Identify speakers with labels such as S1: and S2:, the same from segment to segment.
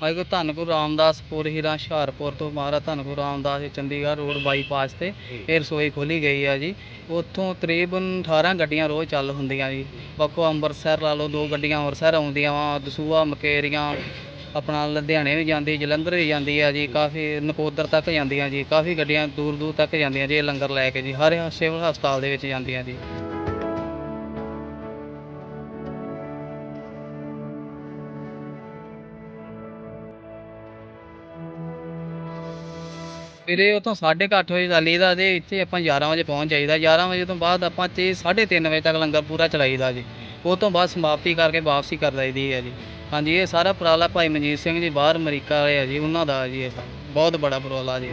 S1: ਵਾਹਿਗੁਰੂ ਧੰਨ ਗੁਰੂ ਰਾਮਦਾਸ ਪੁਰ ਹੀਰਾ ਹੁਸ਼ਿਆਰਪੁਰ ਤੋਂ ਮਹਾਰਾਜ ਧੰਨ ਗੁਰੂ ਰਾਮਦਾਸ ਜੀ ਚੰਡੀਗੜ੍ਹ ਰੋਡ ਬਾਈਪਾਸ ਤੇ ਇਹ ਰਸੋਈ ਖੋਲੀ ਗਈ ਆ ਜੀ। ਉੱਥੋਂ ਤਕਰੀਬਨ 18 ਗੱਡੀਆਂ ਰੋਜ਼ ਚੱਲ ਹੁੰਦੀਆਂ ਜੀ। ਬਾਕੋ ਅੰਮ੍ਰਿਤਸਰ ਲਾ ਲਓ ਦੋ ਗੱਡੀਆਂ ਅੰਮ੍ਰਿਤਸਰ ਆਉਂਦੀਆਂ ਵਾ ਦਸੂਆ ਮਕੇਰੀਆਂ ਆਪਣਾ ਲੁਧਿਆਣੇ ਵੀ ਜਾਂਦੀ ਜਲੰਧਰ ਵੀ ਜਾਂਦੀ ਆ ਜੀ। ਕਾਫੀ ਨਕੋਦਰ ਤੱਕ ਜਾਂਦੀਆਂ ਜੀ। ਕਾਫੀ ਗੱਡੀਆਂ ਦੂਰ ਦੂਰ ਤੱਕ ਜਾਂਦੀਆਂ ਜੀ ਇਹ ਲੰਗਰ ਲੈ ਕੇ ਜੀ। ਹਰ ਸਿਵਲ ਹਸਪਤਾਲ ਦੇ ਵਿੱਚ ਜਾਂਦੀਆਂ ਜੀ। ਵੀਰੇ ਉਤੋਂ 8:30 ਵਜੇ ਚੱਲੀਦਾ ਤੇ ਇੱਥੇ ਆਪਾਂ 11 ਵਜੇ ਪਹੁੰਚ ਜਾਈਦਾ। 11 ਵਜੇ ਤੋਂ ਬਾਅਦ ਆਪਾਂ ਤੇ 3:30 ਵਜੇ ਤੱਕ ਲੰਗਰ ਪੂਰਾ ਚਲਾਈਦਾ ਜੀ। ਉਹ ਤੋਂ ਬਾਅਦ ਸਮਾਪਤੀ ਕਰਕੇ ਵਾਪਸੀ ਕਰ ਲਈਦੀ ਹੈ ਜੀ। ਹਾਂਜੀ, ਇਹ ਸਾਰਾ ਉਪਰਾਲਾ ਭਾਈ ਮਨਜੀਤ ਸਿੰਘ ਜੀ, ਬਾਹਰ ਅਮਰੀਕਾ ਵਾਲੇ ਆ ਜੀ, ਉਹਨਾਂ ਦਾ ਜੀ ਇਹ। ਬਹੁਤ ਬੜਾ ਉਪਰਾਲਾ ਜੀ।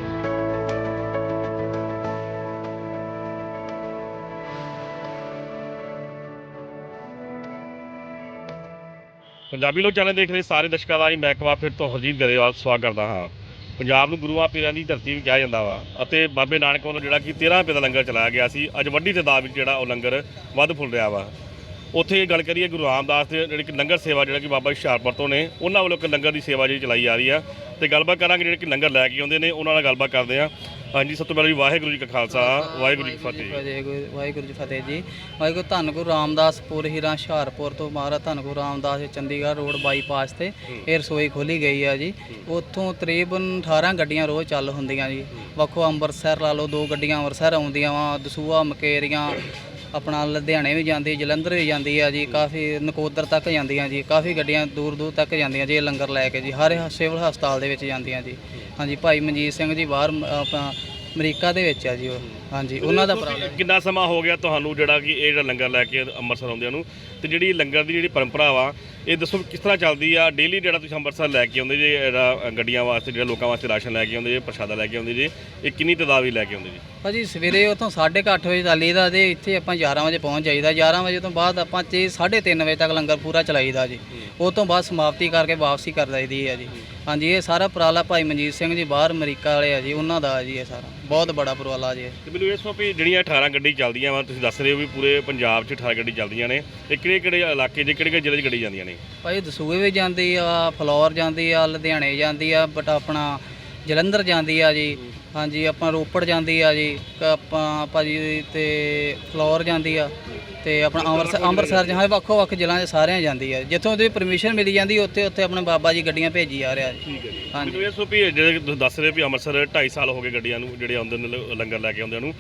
S2: ਪੰਜਾਬੀ ਲੋਕ ਚੈਨਲ ਦੇਖ ਰਹੇ ਸਾਰੇ ਦਰਸ਼ਕਾਂ ਦਾ ਜੀ, ਮੈਂ ਇੱਕ ਵਾਰ ਫਿਰ ਤੋਂ ਹਰਜੀਤ ਗਰੇਵਾਲ ਸਵਾਗਤ ਕਰਦਾ ਹਾਂ। ਪੰਜਾਬ ਨੂੰ ਗੁਰੂਆਂ ਪੀਰਾਂ ਦੀ ਧਰਤੀ ਵੀ ਕਿਹਾ ਜਾਂਦਾ ਵਾ। ਅਤੇ ਬਾਬੇ ਨਾਨਕ ਵੱਲੋਂ ਜਿਹੜਾ ਕਿ 13 ਰੁਪਏ ਦਾ ਲੰਗਰ ਚਲਾਇਆ ਗਿਆ ਸੀ, ਅੱਜ ਵੱਡੀ ਤਾਦਾਦ ਵਿੱਚ ਜਿਹੜਾ ਉਹ ਲੰਗਰ ਵੱਧ ਫੁੱਲ ਰਿਹਾ ਵਾ। ਉੱਥੇ ਗੱਲ ਕਰੀਏ ਗੁਰੂ ਰਾਮਦਾਸ ਦੇ ਜਿਹੜੀ ਕਿ ਲੰਗਰ ਸੇਵਾ ਜਿਹੜਾ ਕਿ ਬਾਬਾ ਹੁਸ਼ਿਆਰਪੁਰ ਤੋਂ ਨੇ, ਉਹਨਾਂ ਵੱਲੋਂ ਇੱਕ ਲੰਗਰ ਦੀ ਸੇਵਾ ਜਿਹੜੀ ਚਲਾਈ ਜਾ ਰਹੀ ਆ। ਤੇ ਗੱਲਬਾਤ ਕਰਾਂਗੇ ਜਿਹੜੇ ਕਿ ਲੰਗਰ ਲੈ ਕੇ ਆਉਂਦੇ ਨੇ, ਉਹਨਾਂ ਨਾਲ ਗੱਲਬਾਤ ਕਰਦੇ ਆ। ਹਾਂਜੀ ਸਭ ਤੋਂ ਪਹਿਲਾਂ ਜੀ ਵਾਹਿਗੁਰੂ ਜੀ ਕਾ ਖਾਲਸਾ ਵਾਹਿਗੁਰੂ ਜੀ ਕੀ ਫਤਿਹ।
S1: ਫਤਿਹ ਵਾਹਿਗੁਰੂ ਜੀ ਫਤਿਹ ਜੀ। ਵਾਹਿਗੁਰੂ ਧੰਨ ਗੁਰੂ ਰਾਮਦਾਸ ਪੁਰ ਹੀਰਾ ਹੁਸ਼ਿਆਰਪੁਰ ਤੋਂ ਮਹਾਰਾਜ ਧੰਨ ਗੁਰੂ ਰਾਮਦਾਸ ਚੰਡੀਗੜ੍ਹ ਰੋਡ ਬਾਈਪਾਸ ਤੇ ਇਹ ਰਸੋਈ ਖੋਲੀ ਗਈ ਆ ਜੀ। ਉੱਥੋਂ ਤਕਰੀਬਨ 18 ਗੱਡੀਆਂ ਰੋਜ਼ ਚੱਲ ਹੁੰਦੀਆਂ ਜੀ। ਵੱਖੋ ਅੰਮ੍ਰਿਤਸਰ ਲਾ ਲਓ ਦੋ ਗੱਡੀਆਂ ਅੰਮ੍ਰਿਤਸਰ ਆਉਂਦੀਆਂ ਵਾ ਦਸੂਆ ਮਕੇਰੀਆਂ ਆਪਣਾ ਲੁਧਿਆਣੇ ਵੀ ਜਾਂਦੀ ਜਲੰਧਰ ਵੀ ਜਾਂਦੀ ਆ ਜੀ। ਕਾਫੀ ਨਕੋਦਰ ਤੱਕ ਜਾਂਦੀਆਂ ਜੀ। ਕਾਫੀ ਗੱਡੀਆਂ ਦੂਰ ਦੂਰ ਤੱਕ ਜਾਂਦੀਆਂ ਜੀ ਇਹ ਲੰਗਰ ਲੈ ਕੇ ਜੀ। ਹਰ ਸਿਵਲ ਹਸਪਤਾਲ ਦੇ ਵਿੱਚ ਜਾਂਦੀਆਂ ਜੀ। ਹਾਂਜੀ ਭਾਈ ਮਨਜੀਤ ਸਿੰਘ ਜੀ ਬਾਹਰ ਮ- ਆਪਣਾ ਅਮਰੀਕਾ ਦੇ ਵਿੱਚ ਆ ਜੀ ਉਹ। ਹਾਂਜੀ ਉਹਨਾਂ ਦਾ ਉਪਰਾਲਾ
S2: ਕਿੰਨਾ ਸਮਾਂ ਹੋ ਗਿਆ ਤੁਹਾਨੂੰ ਜਿਹੜਾ ਕਿ ਇਹ ਜਿਹੜਾ ਲੰਗਰ ਲੈ ਕੇ ਅੰਮ੍ਰਿਤਸਰ ਆਉਂਦਿਆਂ ਨੂੰ? ਤੇ ਜਿਹੜੀ ਲੰਗਰ ਦੀ ਜਿਹੜੀ ਪਰੰਪਰਾ ਵਾ ਇਹ ਦੱਸੋ ਕਿਸ ਤਰ੍ਹਾਂ ਚੱਲਦੀ ਆ? ਡੇਲੀ ਜਿਹੜਾ ਤੁਸੀਂ ਅੰਮ੍ਰਿਤਸਰ ਲੈ ਕੇ ਆਉਂਦੇ ਜੇ ਜਿਹੜਾ ਗੱਡੀਆਂ ਵਾਸਤੇ ਜਿਹੜਾ ਲੋਕਾਂ ਵਾਸਤੇ ਰਾਸ਼ਨ ਲੈ ਕੇ ਆਉਂਦੇ ਜੇ ਪ੍ਰਸ਼ਾਦਾ ਲੈ ਕੇ ਆਉਂਦੇ ਜੇ ਇਹ ਕਿੰਨੀ ਤਦਾਵੀ ਲੈ ਕੇ ਆਉਂਦੇ ਜੀ?
S1: ਭਾਜੀ ਸਵੇਰੇ ਉਤੋਂ 8:30 ਵਜੇ ਚੱਲੀਦਾ ਤੇ ਇੱਥੇ ਆਪਾਂ 11 ਵਜੇ ਪਹੁੰਚ ਜਾਈਦਾ। 11 ਵਜੇ ਤੋਂ ਬਾਅਦ ਆਪਾਂ ਤੇ 3:30 ਵਜੇ ਤੱਕ ਲੰਗਰ ਪੂਰਾ ਚਲਾਈਦਾ ਜੀ। ਉਹ ਤੋਂ ਬਾਅਦ ਸਮਾਪਤੀ ਕਰਕੇ ਵਾਪਸੀ ਕਰ ਦਈਦੀ ਹੈ ਜੀ। ਹਾਂਜੀ ਇਹ ਸਾਰਾ ਉਪਰਾਲਾ ਭਾਈ ਮਨਜੀਤ ਸਿੰਘ ਜੀ ਬਾਹਰ ਅਮਰੀਕਾ ਵਾਲੇ ਆ ਜੀ ਉਹਨਾਂ ਦਾ ਜੀ ਇਹ ਸਾਰਾ। ਬਹੁਤ ਬੜਾ ਉਪਰਾਲਾ ਜੀ ਇਹ।
S2: ਤੇ ਮੈਨੂੰ ਇਹ ਸੋ ਵੀ ਜਿਹੜੀਆਂ 18 ਗੱਡੀ ਚੱਲਦੀਆਂ ਵਾ ਤੁਸੀਂ ਦੱਸ ਰਹੇ ਹੋ ਵੀ ਪੂਰੇ ਪੰਜਾਬ 'ਚ 18 ਗੱਡੀ ਚੱਲਦੀਆਂ ਨੇ ਇਹ ਕਿਹੜੇ ਕਿਹੜੇ ਇਲਾਕੇ 'ਚ ਕਿਹੜੇ ਕਿਹੜੇ ਜ਼ਿਲ੍ਹੇ 'ਚ ਗੱਡੀ ਜਾਂਦੀਆਂ ਨੇ?
S1: ਭਾਈ ਦਸੂਏ ਵੀ ਜਾਂਦੀ ਆ ਫਲੋਰ ਜਾਂਦੀ ਆ ਲੁਧਿਆਣੇ ਜਾਂਦੀ ਆ ਬਟ ਆਪਣਾ ਜਲੰਧਰ ਜਾਂਦੀ ਆ ਜੀ। ਹਾਂਜੀ ਆਪਾਂ ਰੋਪੜ ਜਾਂਦੀ ਆ ਜੀ ਕ- ਆਪਾਂ ਭਾਜੀ ਤੇ ਫਲੋਰ ਜਾਂਦੀ ਆ। ਤੇ ਆਪਣਾ ਅੰਮ੍ਰਿਤਸਰ ਅੰਮ੍ਰਿਤਸਰ ਜਹਾਂ ਵੱਖੋ ਵੱਖ ਜ਼ਿਲ੍ਹਿਆਂ 'ਚ ਸਾਰਿਆਂ ਜਾਂਦੀ ਆ ਜਿੱਥੋਂ ਦੀ ਪਰਮਿਸ਼ਨ ਮਿਲੀ ਜਾਂਦੀ ਉੱਥੇ ਉੱਥੇ ਆਪਣੇ ਬਾਬਾ ਜੀ ਗੱਡੀਆਂ ਭੇਜੀ ਆ ਰਿਹਾ ਜੀ।
S2: ਠੀਕ ਹੈ ਜੀ।
S1: ਹਾਂਜੀ।
S2: ਮੈਨੂੰ ਇਹ ਸੋ ਵੀ ਜਿਹੜੇ ਤੁਸੀਂ ਦੱਸ ਰਹੇ ਵੀ ਅੰਮ੍ਰਿਤਸਰ 2.5 ਸਾਲ ਹੋ ਗਏ ਗੱਡੀਆਂ ਨੂੰ ਜਿਹੜੇ ਆਉਂਦੇ ਨੇ ਲ- ਲੰਗਰ ਲੈ ਕੇ ਆਉਂਦੇ ਨੂੰ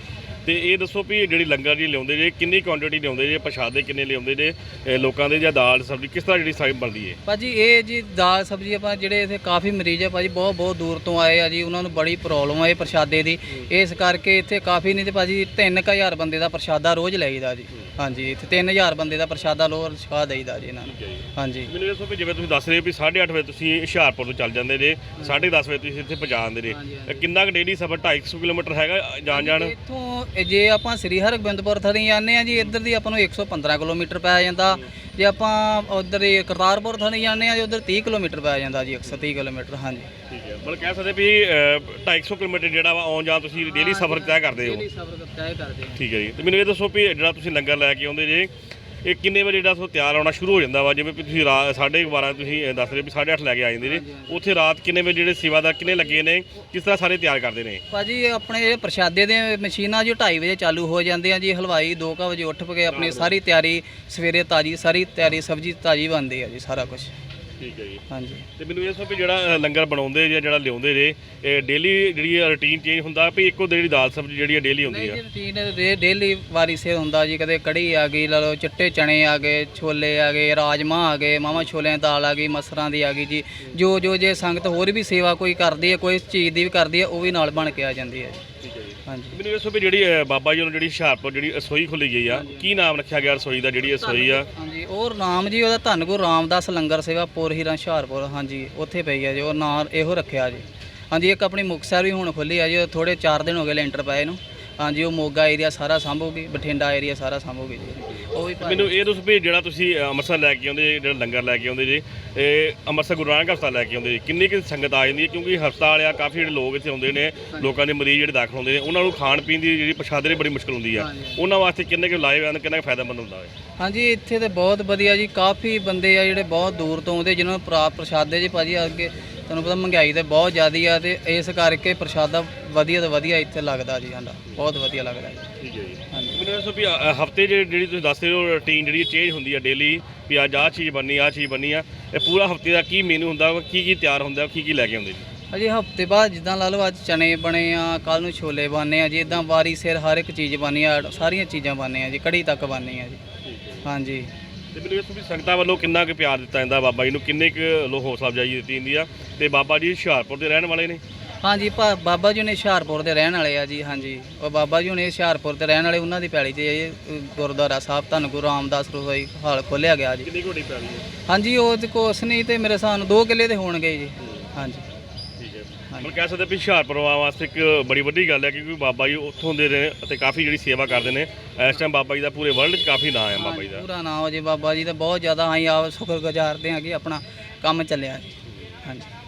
S2: ਤੇ ਇਹ ਦੱਸੋ ਵੀ ਜਿਹੜੀ ਲੰਗਰ ਜੀ ਲਿਆਉਂਦੇ ਜੇ ਕਿੰਨੀ ਕੁਆਂਟੀਟੀ ਲਿਆਉਂਦੇ ਜੇ ਪ੍ਰਸ਼ਾਦੇ ਕਿੰਨੇ ਲਿਆਉਂਦੇ ਜੇ ਇਹ ਲੋਕਾਂ ਦੇ ਜਾਂ ਦਾਲ ਸਬਜ਼ੀ ਕਿਸ ਤਰ੍ਹਾਂ ਜਿਹੜੀ ਸਾਈ ਬਣਦੀ ਹੈ
S1: ਭਾਜੀ ਇਹ ਜੀ ਦਾਲ ਸਬਜ਼ੀ ਆਪਾਂ ਜਿਹੜੇ ਇੱਥੇ ਕਾਫੀ ਮਰੀਜ਼ ਆ ਭਾਜੀ ਬਹੁਤ ਬਹੁਤ ਦੂਰ ਤੋਂ ਆਏ ਆ ਜੀ ਉਹਨਾਂ ਨੂੰ ਬੜੀ ਪ੍ਰੋਬਲਮ ਆ ਇਹ ਪ੍ਰਸ਼ਾਦੇ ਦੀ। ਇਸ ਕਰਕੇ ਇੱਥੇ ਕਾਫੀ ਨਹੀਂ ਤੇ ਭਾਜੀ 3000 ਬੰਦੇ ਦਾ ਪ੍ਰਸ਼ਾਦਾ ਰੋਜ਼ ਲਈਦਾ ਜੀ। ਹਾਂਜੀ ਇੱਥੇ 3000 ਬੰਦੇ ਦਾ ਪ੍ਰਸ਼ਾਦਾ ਰੋਜ਼ ਛਕਾ ਦੇਈਦਾ ਜੀ ਇਹਨਾਂ ਨੂੰ। ਹਾਂਜੀ।
S2: ਮੈਨੂੰ ਦੱਸੋ ਵੀ ਜਿਵੇਂ ਤੁਸੀਂ ਦੱਸ ਰਹੇ ਹੋ ਵੀ 8:30 ਵਜੇ ਤੁਸੀਂ ਹੁਸ਼ਿਆਰਪੁਰ ਤੋਂ ਚੱਲ ਜਾਂਦੇ ਜੇ 10:30 ਵਜੇ ਤੁਸੀਂ ਇੱਥੇ ਪਹੁੰਚ ਜਾਂਦੇ ਜੇ। ਕਿੰਨਾ ਕੁ ਡੇਲੀ ਸਫ਼ਰ 250 ਕਿਲੋਮੀਟਰ ਹੈਗਾ ਜਾਣ ਜਾਣ
S1: ਇੱਥੋਂ ਇਹ ਜੇ ਆਪਾਂ ਸ੍ਰੀ ਹਰਗੋਬਿੰਦਪੁਰ ਥਣੀ ਜਾਂਦੇ ਆ ਜੀ ਇੱਧਰ ਦੀ ਆਪਾਂ ਨੂੰ 115 ਕਿਲੋਮੀਟਰ ਪੈ ਜਾਂਦਾ। ਜੇ ਆਪਾਂ ਉਧਰ ਕਰਤਾਰਪੁਰ ਥਣੀ ਜਾਂਦੇ ਆ ਜੀ ਉਧਰ 30 ਕਿਲੋਮੀਟਰ ਪੈ ਜਾਂਦਾ ਜੀ 130 ਕਿਲੋਮੀਟਰ ਹਾਂਜੀ।
S2: ਠੀਕ ਹੈ। ਮਤਲਬ ਕਹਿ ਸਕਦੇ ਵੀ ਅਹ, 250 ਕਿਲੋਮੀਟਰ ਜਿਹੜਾ ਵਾ ਆਉਣ ਜਾਣ ਤੁਸੀਂ ਡੇਲੀ ਸਫ਼ਰ ਤੈਅ ਕਰਦੇ ਹੋ।
S1: ਡੇਲੀ ਸਫ਼ਰ ਤੈਅ ਕਰਦੇ ਆ
S2: ਠੀਕ ਹੈ ਜੀ। ਤੇ ਮੈਨੂੰ ਇਹ ਦੱਸੋ ਵੀ ਜਿਹੜਾ ਤੁਸੀਂ ਲੰਗਰ ਲੈ ਕੇ ਆਉਂਦੇ ਜੇ ਇਹ ਕਿੰਨੇ ਵਜੇ ਜਿਹੜਾ ਸੋ ਤਿਆਰ ਹੋਣਾ ਸ਼ੁਰੂ ਹੋ ਜਾਂਦਾ ਵਾ? ਜਿਵੇਂ ਵੀ ਤੁਸੀਂ ਰਾਤ 12:30 ਤੁਸੀਂ ਦੱਸ ਰਹੇ ਵੀ 8:30 ਲੈ ਕੇ ਆ ਜਾਂਦੇ ਨੇ। ਉੱਥੇ ਰਾਤ ਕਿੰਨੇ ਵਜੇ ਜਿਹੜੇ ਸੇਵਾਦਾਰ ਕਿੰਨੇ ਲੱਗੇ ਨੇ? ਕਿਸ ਤਰ੍ਹਾਂ ਸਾਰੇ ਤਿਆਰ ਕਰਦੇ ਨੇ?
S1: ਭਾਜੀ ਆਪਣੇ ਇਹ ਪ੍ਰਸ਼ਾਦੇ ਦੇ ਮਸ਼ੀਨਾਂ ਜੋ 2:30 ਵਜੇ ਚਾਲੂ ਹੋ ਜਾਂਦੀਆਂ ਜੀ ਹਲਵਾਈ 2 ਵਜੇ ਉੱਠ ਕੇ ਆਪਣੀ ਸਾਰੀ ਤਿਆਰੀ ਸਵੇਰੇ ਤਾਜੀ ਸਾਰੀ ਤਿਆਰੀ ਸਬਜ਼ੀ ਤਾਜੀ ਬਣਦੀ ਹੈ ਜੀ ਸਾਰਾ ਕੁਝ
S2: ਠੀਕ ਹੈ ਜੀ।
S1: ਹਾਂਜੀ।
S2: ਤੇ ਮੈਨੂੰ ਇਹ ਦੱਸੋ ਵੀ ਜਿਹੜਾ ਲੰਗਰ ਬਣਾਉਂਦੇ ਜਾਂ ਜਿਹੜਾ ਲਿਆਉਂਦੇ ਜੇ ਇਹ ਡੇਲੀ ਜਿਹੜੀ ਰੁਟੀਨ ਚੇਂਜ ਹੁੰਦਾ ਵੀ ਇੱਕੋ ਜਿਹੜੀ ਦਾਲ ਸਬਜ਼ੀ ਜਿਹੜੀ ਹੈ ਡੇਲੀ ਹੁੰਦੀ
S1: ਨਹੀਂ
S2: ਆ
S1: ਜੀ ਰੂਟੀਨ ਡੇਲੀ ਵਾਰੀ ਸੇ ਹੁੰਦਾ ਜੀ ਕਦੇ ਕੜੀ ਆ ਗਈ ਲਾ ਲਓ ਚਿੱਟੇ ਚਣੇ ਆ ਗਏ ਛੋਲੇ ਆ ਗਏ ਰਾਜਮਾ ਆ ਗਏ ਮਾਮਾ ਛੋਲਿਆਂ ਦੀ ਦਾਲ ਆ ਗਈ ਮਸਰਾਂ ਦੀ ਆ ਗਈ ਜੀ। ਜੋ ਜੋ ਜੇ ਸੰਗਤ ਹੋਰ ਵੀ ਸੇਵਾ ਕੋਈ ਕਰਦੀ ਹੈ ਕੋਈ ਚੀਜ਼ ਦੀ ਵੀ ਕਰਦੀ ਹੈ ਉਹ ਵੀ ਨਾਲ ਬਣ ਕੇ ਆ ਜਾਂਦੀ ਹੈ ਜੀ। ਹਾਂਜੀ।
S2: ਮੈਨੂੰ ਇਹ ਦੱਸੋ ਵੀ ਜਿਹੜੀ ਅਹ, ਬਾਬਾ ਜੀ ਵੱਲੋਂ ਜਿਹੜੀ ਹੁਸ਼ਿਆਰਪੁਰ ਜਿਹੜੀ ਰਸੋਈ ਖੁੱਲੀ ਗਈ ਆ ਕੀ ਨਾਮ ਰੱਖਿਆ ਗਿਆ ਰਸੋਈ ਦਾ ਜਿਹੜੀ ਰਸੋਈ ਆ?
S1: ਹਾਂਜੀ ਉਹ ਨਾਮ ਜੀ ਉਹਦਾ ਧੰਨ ਗੁਰੂ ਰਾਮਦਾਸ ਲੰਗਰ ਸੇਵਾ ਪੁਰ ਹੀਰਾ ਹੁਸ਼ਿਆਰਪੁਰ ਹਾਂਜੀ ਉੱਥੇ ਪਈ ਹੈ ਜੀ ਉਹ ਨਾਂ ਇਹੋ ਰੱਖਿਆ ਜੀ। ਹਾਂਜੀ ਇੱਕ ਆਪਣੀ ਮੁਕਤਸਰ ਵੀ ਹੁਣ ਖੁੱਲੀ ਹੈ ਜੀ ਥੋੜੇ 4 ਦਿਨ ਹੋ ਗਏ ਲੈਂਟਰ ਪਏ ਨੂੰ। ਹਾਂਜੀ ਉਹ ਮੋਗਾ ਏਰੀਆ ਸਾਰਾ ਸੰਭੂਗੀ ਬਠਿੰਡਾ ਏਰੀਆ ਸਾਰਾ ਸੰਭੂਗੀ ਜੀ। ਉਹ ਵੀ
S2: ਮੈਨੂੰ ਇਹ ਦੱਸੋ ਵੀ ਜਿਹੜਾ ਤੁਸੀਂ ਅ, ਅੰਮ੍ਰਿਤਸਰ ਲੈ ਕੇ ਆਉਂਦੇ ਜੇ, ਜਿਹੜਾ ਲੰਗਰ ਲੈ ਕੇ ਆਉਂਦੇ ਜੀ ਇਹ ਅੰਮ੍ਰਿਤਸਰ ਗੁਰੂ ਨਾਨਕ ਹਸਪਤਾਲ ਲੈ ਕੇ ਆਉਂਦੇ ਜੀ ਕਿੰਨੀ ਕਿ ਸੰਗਤ ਆ ਜਾਂਦੀ ਹੈ? ਕਿਉਂਕਿ ਹਸਪਤਾਲ ਆ ਕਾਫੀ ਜਿਹੜੇ ਲੋਕ ਇੱਥੇ ਆਉਂਦੇ ਨੇ ਲੋਕਾਂ ਦੇ ਮਰੀਜ਼ ਜਿਹੜੇ ਦਾਖਲ ਹੁੰਦੇ ਨੇ ਉਹਨਾਂ ਨੂੰ ਖਾਣ ਪੀਣ ਦੀ ਜਿਹੜੀ ਪ੍ਰਸ਼ਾਦੇ ਦੀ ਬੜੀ ਮੁਸ਼ਕਲ ਹੁੰਦੀ ਆ। ਉਹਨਾਂ ਵਾਸਤੇ ਕਿੰਨੇ ਕਿ ਹਨ ਕਿੰਨਾ ਕੁ ਫਾਇਦਾਮੰਦ ਹੁੰਦਾ ਹੈ
S1: ਹਾਂਜੀ ਇੱਥੇ ਤੇ ਬਹੁਤ ਵਧੀਆ ਜੀ ਕਾਫੀ ਬੰਦੇ ਆ ਜਿਹੜੇ ਬਹੁਤ ਦੂਰ ਤੋਂ ਆਉਂਦੇ ਜਿਨ੍ਹਾਂ ਨੂੰ ਪ੍ਰਾ ਪ੍ਰਸ਼ਾਦੇ ਜੀ ਭਾਜੀ ਅੱਗੇ ਤੁਹਾਨੂੰ ਪਤਾ ਮਹਿੰਗਾਈ ਤੇ ਬਹੁਤ ਜ਼ਿਆਦੀ ਆ ਤੇ ਇਸ ਕਰਕੇ ਪ੍ਰਸ਼ਾਦਾ ਵਧੀਆ ਤੋਂ ਵਧੀਆ ਇੱਥੇ ਲੱਗਦਾ ਜੀ ਸਾਡਾ ਬਹੁਤ ਵਧੀਆ ਲੱਗਦਾ ਜੀ।
S2: ਠੀਕ ਹੈ ਮੈਨੂੰ ਦੱਸੋ ਵੀ ਹਫ਼ਤੇ ਜਿਹੜੀ ਤੁਸੀਂ ਦੱਸਦੇ ਹੋ ਰੁਟੀਨ ਜਿਹੜੀ ਚੇਂਜ ਹੁੰਦੀ ਹੈ ਡੇਲੀ ਵੀ ਅੱਜ ਆਹ ਚੀਜ਼ ਬਣਨੀ ਆਹ ਚੀਜ਼ ਬਣਨੀ ਆ ਇਹ ਪੂਰਾ ਹਫ਼ਤੇ ਦਾ ਕੀ ਮੇਨੂ ਹੁੰਦਾ ਵਾ, ਕੀ ਕੀ ਤਿਆਰ ਹੁੰਦਾ ਕੀ ਕੀ ਲੈ ਕੇ ਆਉਂਦੇ ਜੀ?
S1: ਅਜੇ ਹਫ਼ਤੇ ਬਾਅਦ ਜਿੱਦਾਂ ਲਾ ਲਓ ਅੱਜ ਚਨੇ ਬਣੇ ਆ ਕੱਲ ਨੂੰ ਛੋਲੇ ਬਣਨੇ ਆ ਜੀ ਇਦਾਂ ਵਾਰੀ ਸਿਰ ਹਰ ਇੱਕ ਚੀਜ਼ ਬਣਨੀ ਆ ਸਾਰੀਆਂ ਚੀਜ਼ਾਂ ਬਣਨੇ ਆ ਜੀ ਕੜੀ ਤੱਕ ਬਣਨੀ ਆ ਜੀ ਹਾਂਜੀ।
S2: ਤੇ ਮੈਨੂੰ ਦੱਸੋ ਵੀ ਸੰਗਤਾਂ ਵੱਲੋਂ ਕਿੰਨਾ ਕੁ ਪਿਆਰ ਦਿੱਤਾ ਜਾਂਦਾ ਬਾਬਾ ਜੀ ਨੂੰ ਕਿੰਨੇ ਕੁ ਲੋ ਹੌਸਲਾ ਅਫਜ਼ਾਈ ਦਿੱਤੀ ਜਾਂਦੀ ਆ ਤੇ ਬਾਬਾ ਜੀ ਹੁਸ਼ਿਆਰਪੁਰ ਦੇ ਰਹਿਣ ਵਾਲੇ ਨੇ?
S1: ਹਾਂਜੀ ਭਾ- ਬਾਬਾ ਜੀ ਨੇ ਹੁਸ਼ਿਆਰਪੁਰ ਦੇ ਰਹਿਣ ਵਾਲੇ ਆ ਜੀ ਹਾਂਜੀ। ਉਹ ਬਾਬਾ ਜੀ ਨੇ ਹੁਸ਼ਿਆਰਪੁਰ ਦੇ ਰਹਿਣ ਵਾਲੇ ਉਹਨਾਂ ਦੀ ਪੈਲੀ 'ਚ ਇਹ ਅ, ਗੁਰਦੁਆਰਾ ਸਾਹਿਬ ਧੰਨ ਗੁਰੂ ਰਾਮਦਾਸ ਰਸੋਈ ਹਾਲ ਖੋਲਿਆ ਗਿਆ ਜੀ।
S2: ਕਿੰਨੀ ਘੋੜੀ ਪਿਆਰੀ ਹੈ?
S1: ਹਾਂਜੀ ਉਹ ਤੇ ਕੁਛ ਨਹੀਂ ਤੇ ਮੇਰੇ ਹਿਸਾਬ ਨਾਲ 2 ਕਿੱਲੇ ਦੇ ਹੋਣਗੇ ਜੀ। ਹਾਂਜੀ।
S2: ਠੀਕ ਹੈ। ਮਤਲਬ ਕਹਿ ਸਕਦੇ ਵੀ ਹੁਸ਼ਿਆਰਪੁਰ ਵਾਸਤੇ ਇੱਕ ਬੜੀ ਵੱਡੀ ਗੱਲ ਹੈ ਕਿਉਂਕਿ ਬਾਬਾ ਜੀ ਉੱਥੋਂ ਦੇ ਨੇ ਅਤੇ ਕਾਫੀ ਜਿਹੜੀ ਸੇਵਾ ਕਰਦੇ ਨੇ। ਇਸ ਟਾਈਮ ਬਾਬਾ ਜੀ ਦਾ ਪੂਰੇ ਵਰਲਡ 'ਚ ਕਾਫੀ ਨਾਮ ਹੈ ਬਾਬਾ ਜੀ ਦਾ।
S1: ਪੂਰਾ ਨਾਮ ਹੋ ਜੀ ਬਾਬਾ ਜੀ ਦਾ ਬਹੁਤ ਜ਼ਿਆਦਾ ਅਸੀਂ ਆਪ ਸ਼ੁਕਰ ਗੁਜ਼ਾਰਦੇ ਹਾਂ ਕਿ ਆਪਣਾ ਕੰਮ ਚੱਲਿਆ ਜੀ।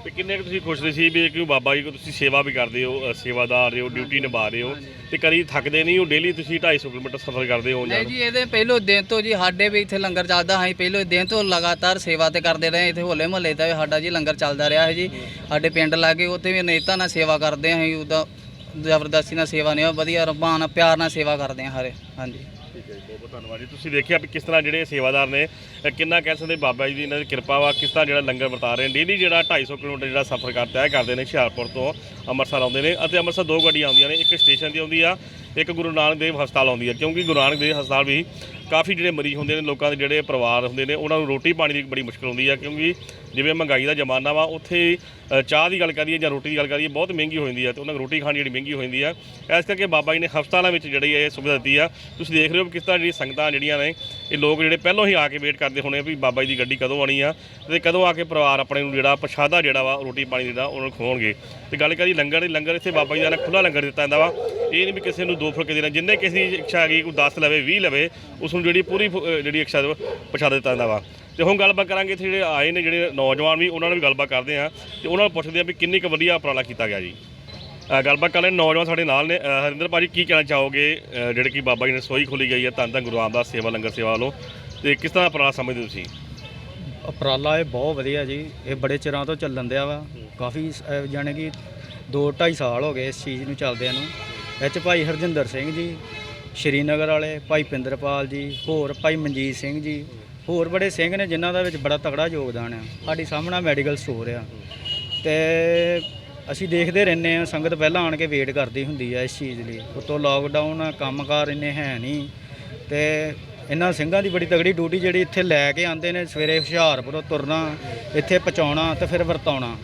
S2: ਤੇ ਕਿੰਨੇ ਕੁ ਤੁਸੀਂ ਖੁਸ਼ ਸੀ ਵੀ ਕਿਉਂ ਬਾਬਾ ਜੀ ਕੋ ਤੁਸੀਂ ਸੇਵਾ ਵੀ ਕਰਦੇ ਹੋ ਅ, ਸੇਵਾਦਾਰ ਹੋ ਡਿਊਟੀ ਨਿਭਾ ਰਹੇ ਹੋ ਤੇ ਕਦੀ ਥੱਕਦੇ ਨਹੀਂ ਹੋ? ਡੇਲੀ ਤੁਸੀਂ 250 ਕਿਲੋਮੀਟਰ ਸਫ਼ਰ ਕਰਦੇ ਹੋ
S1: ਨਹੀਂ
S2: ਜਾਣ
S1: ਜੀ ਇਹਦੇ ਪਹਿਲੋ ਦਿਨ ਤੋਂ ਜੀ ਸਾਡੇ ਵੀ ਇੱਥੇ ਲੰਗਰ ਚੱਲਦਾ ਅਸੀਂ ਪਹਿਲੋ ਦਿਨ ਤੋਂ ਲਗਾਤਾਰ ਸੇਵਾ ਤੇ ਕਰਦੇ ਰਹੇ ਇੱਥੇ ਹੋਲੇ ਮਹੱਲੇ ਦਾ ਵੀ ਸਾਡਾ ਜੀ ਲੰਗਰ ਚੱਲਦਾ ਰਿਹਾ ਹੈ ਜੀ। ਸਾਡੇ ਪਿੰਡ ਲਾਗੇ ਉੱਥੇ ਵੀ ਨੇਤਾ ਨਾਲ ਸੇਵਾ ਕਰਦੇ ਹਾਂ ਅਸੀਂ ਉਹਦਾ ਜ਼ਬਰਦਸਤੀ ਨਾਲ ਸੇਵਾ ਨਹੀਂ ਉਹ ਵਧੀਆ ਰਬਾਨ ਪਿਆਰ ਨਾਲ ਸੇਵਾ ਕਰਦੇ ਹਾਂ ਹਰੇ ਹਾਂਜੀ।
S2: ਠੀਕ ਹੈ ਜੀ, ਬਹੁਤ ਬਹੁਤ ਧੰਨਵਾਦ ਜੀ। ਤੁਸੀਂ ਦੇਖਿਆ ਵੀ ਕਿਸ ਤਰ੍ਹਾਂ ਜਿਹੜੇ ਸੇਵਾਦਾਰ ਨੇ ਅ, ਕਿੰਨਾ ਕਹਿ ਸਕਦੇ ਬਾਬਾ ਜੀ ਦੀ ਇਹਨਾਂ ਦੀ ਕਿਰਪਾ ਵਾ ਕਿਸ ਤਰ੍ਹਾਂ ਜਿਹੜਾ ਲੰਗਰ ਵਰਤਾ ਰਹੇ ਨੇ। ਡੇਲੀ ਜਿਹੜਾ 250 ਕਿਲੋਮੀਟਰ ਜਿਹੜਾ ਸਫ਼ਰ ਕਰ ਤੈਅ ਕਰਦੇ ਨੇ ਹੁਸ਼ਿਆਰਪੁਰ ਤੋਂ ਅੰਮ੍ਰਿਤਸਰ ਆਉਂਦੇ ਨੇ ਅਤੇ ਅੰਮ੍ਰਿਤਸਰ ਦੋ ਗੱਡੀਆਂ ਆਉਂਦੀਆਂ ਨੇ ਇੱਕ ਸਟੇਸ਼ਨ ਦੀ ਆਉਂਦੀ ਆ ਇੱਕ ਗੁਰੂ ਨਾਨਕ ਦੇਵ ਹਸਪਤਾਲ ਆਉਂਦੀ ਆ। ਕਿਉਂਕਿ ਗੁਰੂ ਨਾਨਕ ਦੇਵ ਹਸਪਤਾਲ ਵੀ ਕਾਫੀ ਜਿਹੜੇ ਮਰੀਜ਼ ਹੁੰਦੇ ਨੇ, ਲੋਕਾਂ ਦੇ ਜਿਹੜੇ ਪਰਿਵਾਰ ਹੁੰਦੇ ਨੇ, ਉਹਨਾਂ ਨੂੰ ਰੋਟੀ ਪਾਣੀ ਦੀ ਬੜੀ ਮੁਸ਼ਕਲ ਹੁੰਦੀ ਆ, ਕਿਉਂਕਿ ਜਿਵੇਂ ਮਹਿੰਗਾਈ ਦਾ ਜ਼ਮਾਨਾ ਵਾ, ਉੱਥੇ ਚਾਹ ਦੀ ਗੱਲ ਕਰੀਏ ਜਾਂ ਰੋਟੀ ਦੀ ਗੱਲ ਕਰੀਏ, ਬਹੁਤ ਮਹਿੰਗੀ ਹੋ ਜਾਂਦੀ ਆ ਤੇ ਉਹਨਾਂ ਨੂੰ ਰੋਟੀ ਖਾਣੀ ਜਿਹੜੀ ਮਹਿੰਗੀ ਹੋ ਜਾਂਦੀ ਆ। ਇਸ ਕਰਕੇ ਬਾਬਾ ਜੀ ਨੇ ਹਸਪਤਾਲਾਂ ਵਿੱਚ ਜਿਹੜੀ ਇਹ ਸੁਵਿਧਾ ਦਿੱਤੀ ਆ। ਤੁਸੀਂ ਦੇਖ ਰਹੇ ਹੋ ਵੀ ਕਿਸ ਤਰ੍ਹਾਂ ਜਿਹੜੀ ਸੰਗਤਾਂ ਜਿਹੜੀਆਂ ਨੇ, ਇਹ ਲੋਕ ਜਿਹੜੇ ਪਹਿਲਾਂ ਹੀ ਆ ਕੇ ਵੇਟ ਕਰਦੇ ਹੋਣੇ ਵੀ ਬਾਬਾ ਜੀ ਦੀ ਗੱਡੀ ਕਦੋਂ ਆਣੀ ਆ ਤੇ ਕਦੋਂ ਆ ਕੇ ਪਰਿਵਾਰ ਆਪਣੇ ਨੂੰ ਜਿਹੜਾ ਪ੍ਰਸ਼ਾਦਾ ਜਿਹੜਾ ਵਾ, ਰੋਟੀ ਪਾਣੀ ਜਿਹੜਾ ਉਹਨਾਂ ਨੂੰ ਖਵਾਉਣਗੇ। ਤੇ ਗੱਲ ਕਰੀ ਲੰਗਰ ਦੀ, ਲੰਗਰ ਇੱਥੇ ਬਾਬਾ ਜੀ ਦਾ ਖੁੱਲਾ ਲੰਗਰ ਦਿੱਤਾ ਜਾਂਦਾ ਵਾ। ਇਹ ਨਹੀਂ ਵੀ ਕਿਸੇ ਨੂੰ ਦੋ ਫੁਲਕੇ ਦੇਣਾ, ਜਿੰਨੇ ਕਿਸੇ ਦੀ ਇੱਛਾ ਹੈਗੀ, ਕੋਈ 10 ਲਵੇ 20 ਲਵੇ, ਉਸ ਨੂੰ ਜਿਹੜੀ ਪੂਰੀ ਫੁ- ਅਹ ਜਿਹੜੀ ਇੱਛਾ ਪ੍ਰਸ਼ਾਦਾ ਦਿੱਤਾ ਜਾਂਦਾ ਵਾ ਤੇ ਹੁਣ ਗੱਲਬਾਤ ਕਰਾਂਗੇ ਇੱਥੇ ਜਿਹੜੇ ਆਏ ਨੇ ਜਿਹੜੇ ਨੌਜਵਾਨ ਵੀ ਉਹਨਾਂ ਨਾਲ ਵੀ ਗੱਲਬਾਤ ਕਰਦੇ ਆ। ਤੇ ਉਹਨਾਂ ਨੂੰ ਪੁੱਛਦੇ ਆ ਵੀ ਕਿੰਨੀ ਕੁ ਵਧੀਆ ਉਪਰਾਲਾ ਕੀਤਾ ਗਿਆ ਜੀ। ਗੱਲਬਾਤ ਕਰ ਰਹੇ ਨੌਜਵਾਨ ਸਾਡੇ ਨਾਲ ਨੇ। ਅ, ਹਰਿੰਦਰ ਭਾਜੀ ਕੀ ਕਹਿਣਾ ਚਾਹੋਗੇ? ਜਿਹੜੇ ਕਿ ਬਾਬਾ ਜੀ ਨੇ ਸੋਈ ਖੋਲੀ ਗਈ ਹੈ ਧੰਨ ਧੰਨ ਗੁਰੂ ਰਾਮਦਾਸ ਸੇਵਾ ਲੰਗਰ ਸੇਵਾ ਵੱਲੋਂ। ਤੇ ਕਿਸ ਤਰ੍ਹਾਂ ਉਪਰਾਲਾ ਸਮਝਦੇ ਤੁਸੀਂ?
S3: ਉਪਰਾਲਾ ਇਹ ਬਹੁਤ ਵਧੀਆ ਜੀ। ਇਹ ਬੜੇ ਚਿਰਾਂ ਤੋਂ ਚੱਲਣ ਦਿਆ ਵਾ। ਕਾਫੀ ਅਹ ਜਾਣੀ ਕਿ 2 2.5 ਸਾਲ ਹੋ ਗਏ ਇਸ ਚੀਜ਼ ਨੂੰ ਚੱਲਦਿਆਂ ਨੂੰ। ਇਹ 'ਚ ਭਾਈ ਹਰਜਿੰਦਰ ਸਿੰਘ ਜੀ ਸ਼੍ਰੀਨਗਰ ਵਾਲੇ ਭਾਈ ਪਿੰਦਰਪਾਲ ਜੀ, ਹੋਰ ਭਾਈ ਮਨਜੀਤ ਸਿੰਘ ਜੀ, ਹੋਰ ਬੜੇ ਸਿੰਘ ਨੇ ਜਿਨ੍ਹਾਂ ਦਾ ਵਿੱਚ ਬੜਾ ਤਗੜਾ ਯੋਗਦਾਨ ਆ। ਸਾਡੀ ਸਾਹਮਣਾ ਮੈਡੀਕਲ ਸਟੋਰ ਆ। ਤੇ ਅਸੀਂ ਦੇਖਦੇ ਰਹਿੰਦੇ ਆ ਸੰਗਤ ਪਹਿਲਾਂ ਆਣ ਕੇ ਵੇਟ ਕਰਦੀ ਹੁੰਦੀ ਆ ਇਸ ਚੀਜ਼ ਲਈ। ਉਤੋਂ ਲਾਕਡਾਊਨ ਆ, ਕੰਮਕਾਰ ਇੰਨੇ ਹੈ ਨਹੀਂ। ਤੇ ਇਹਨਾਂ ਸਿੰਘਾਂ ਦੀ ਬੜੀ ਤਗੜੀ ਡਿਊਟੀ ਜਿਹੜੀ ਇੱਥੇ ਲੈ ਕੇ ਆਉਂਦੇ ਨੇ, ਸਵੇਰੇ ਹੁਸ਼ਿਆਰਪੁਰੋਂ ਤੁਰਨਾ, ਇੱਥੇ ਪਹੁੰਚਾਉਣਾ ਤੇ ਫਿਰ ਵਰਤਾਉਣਾ।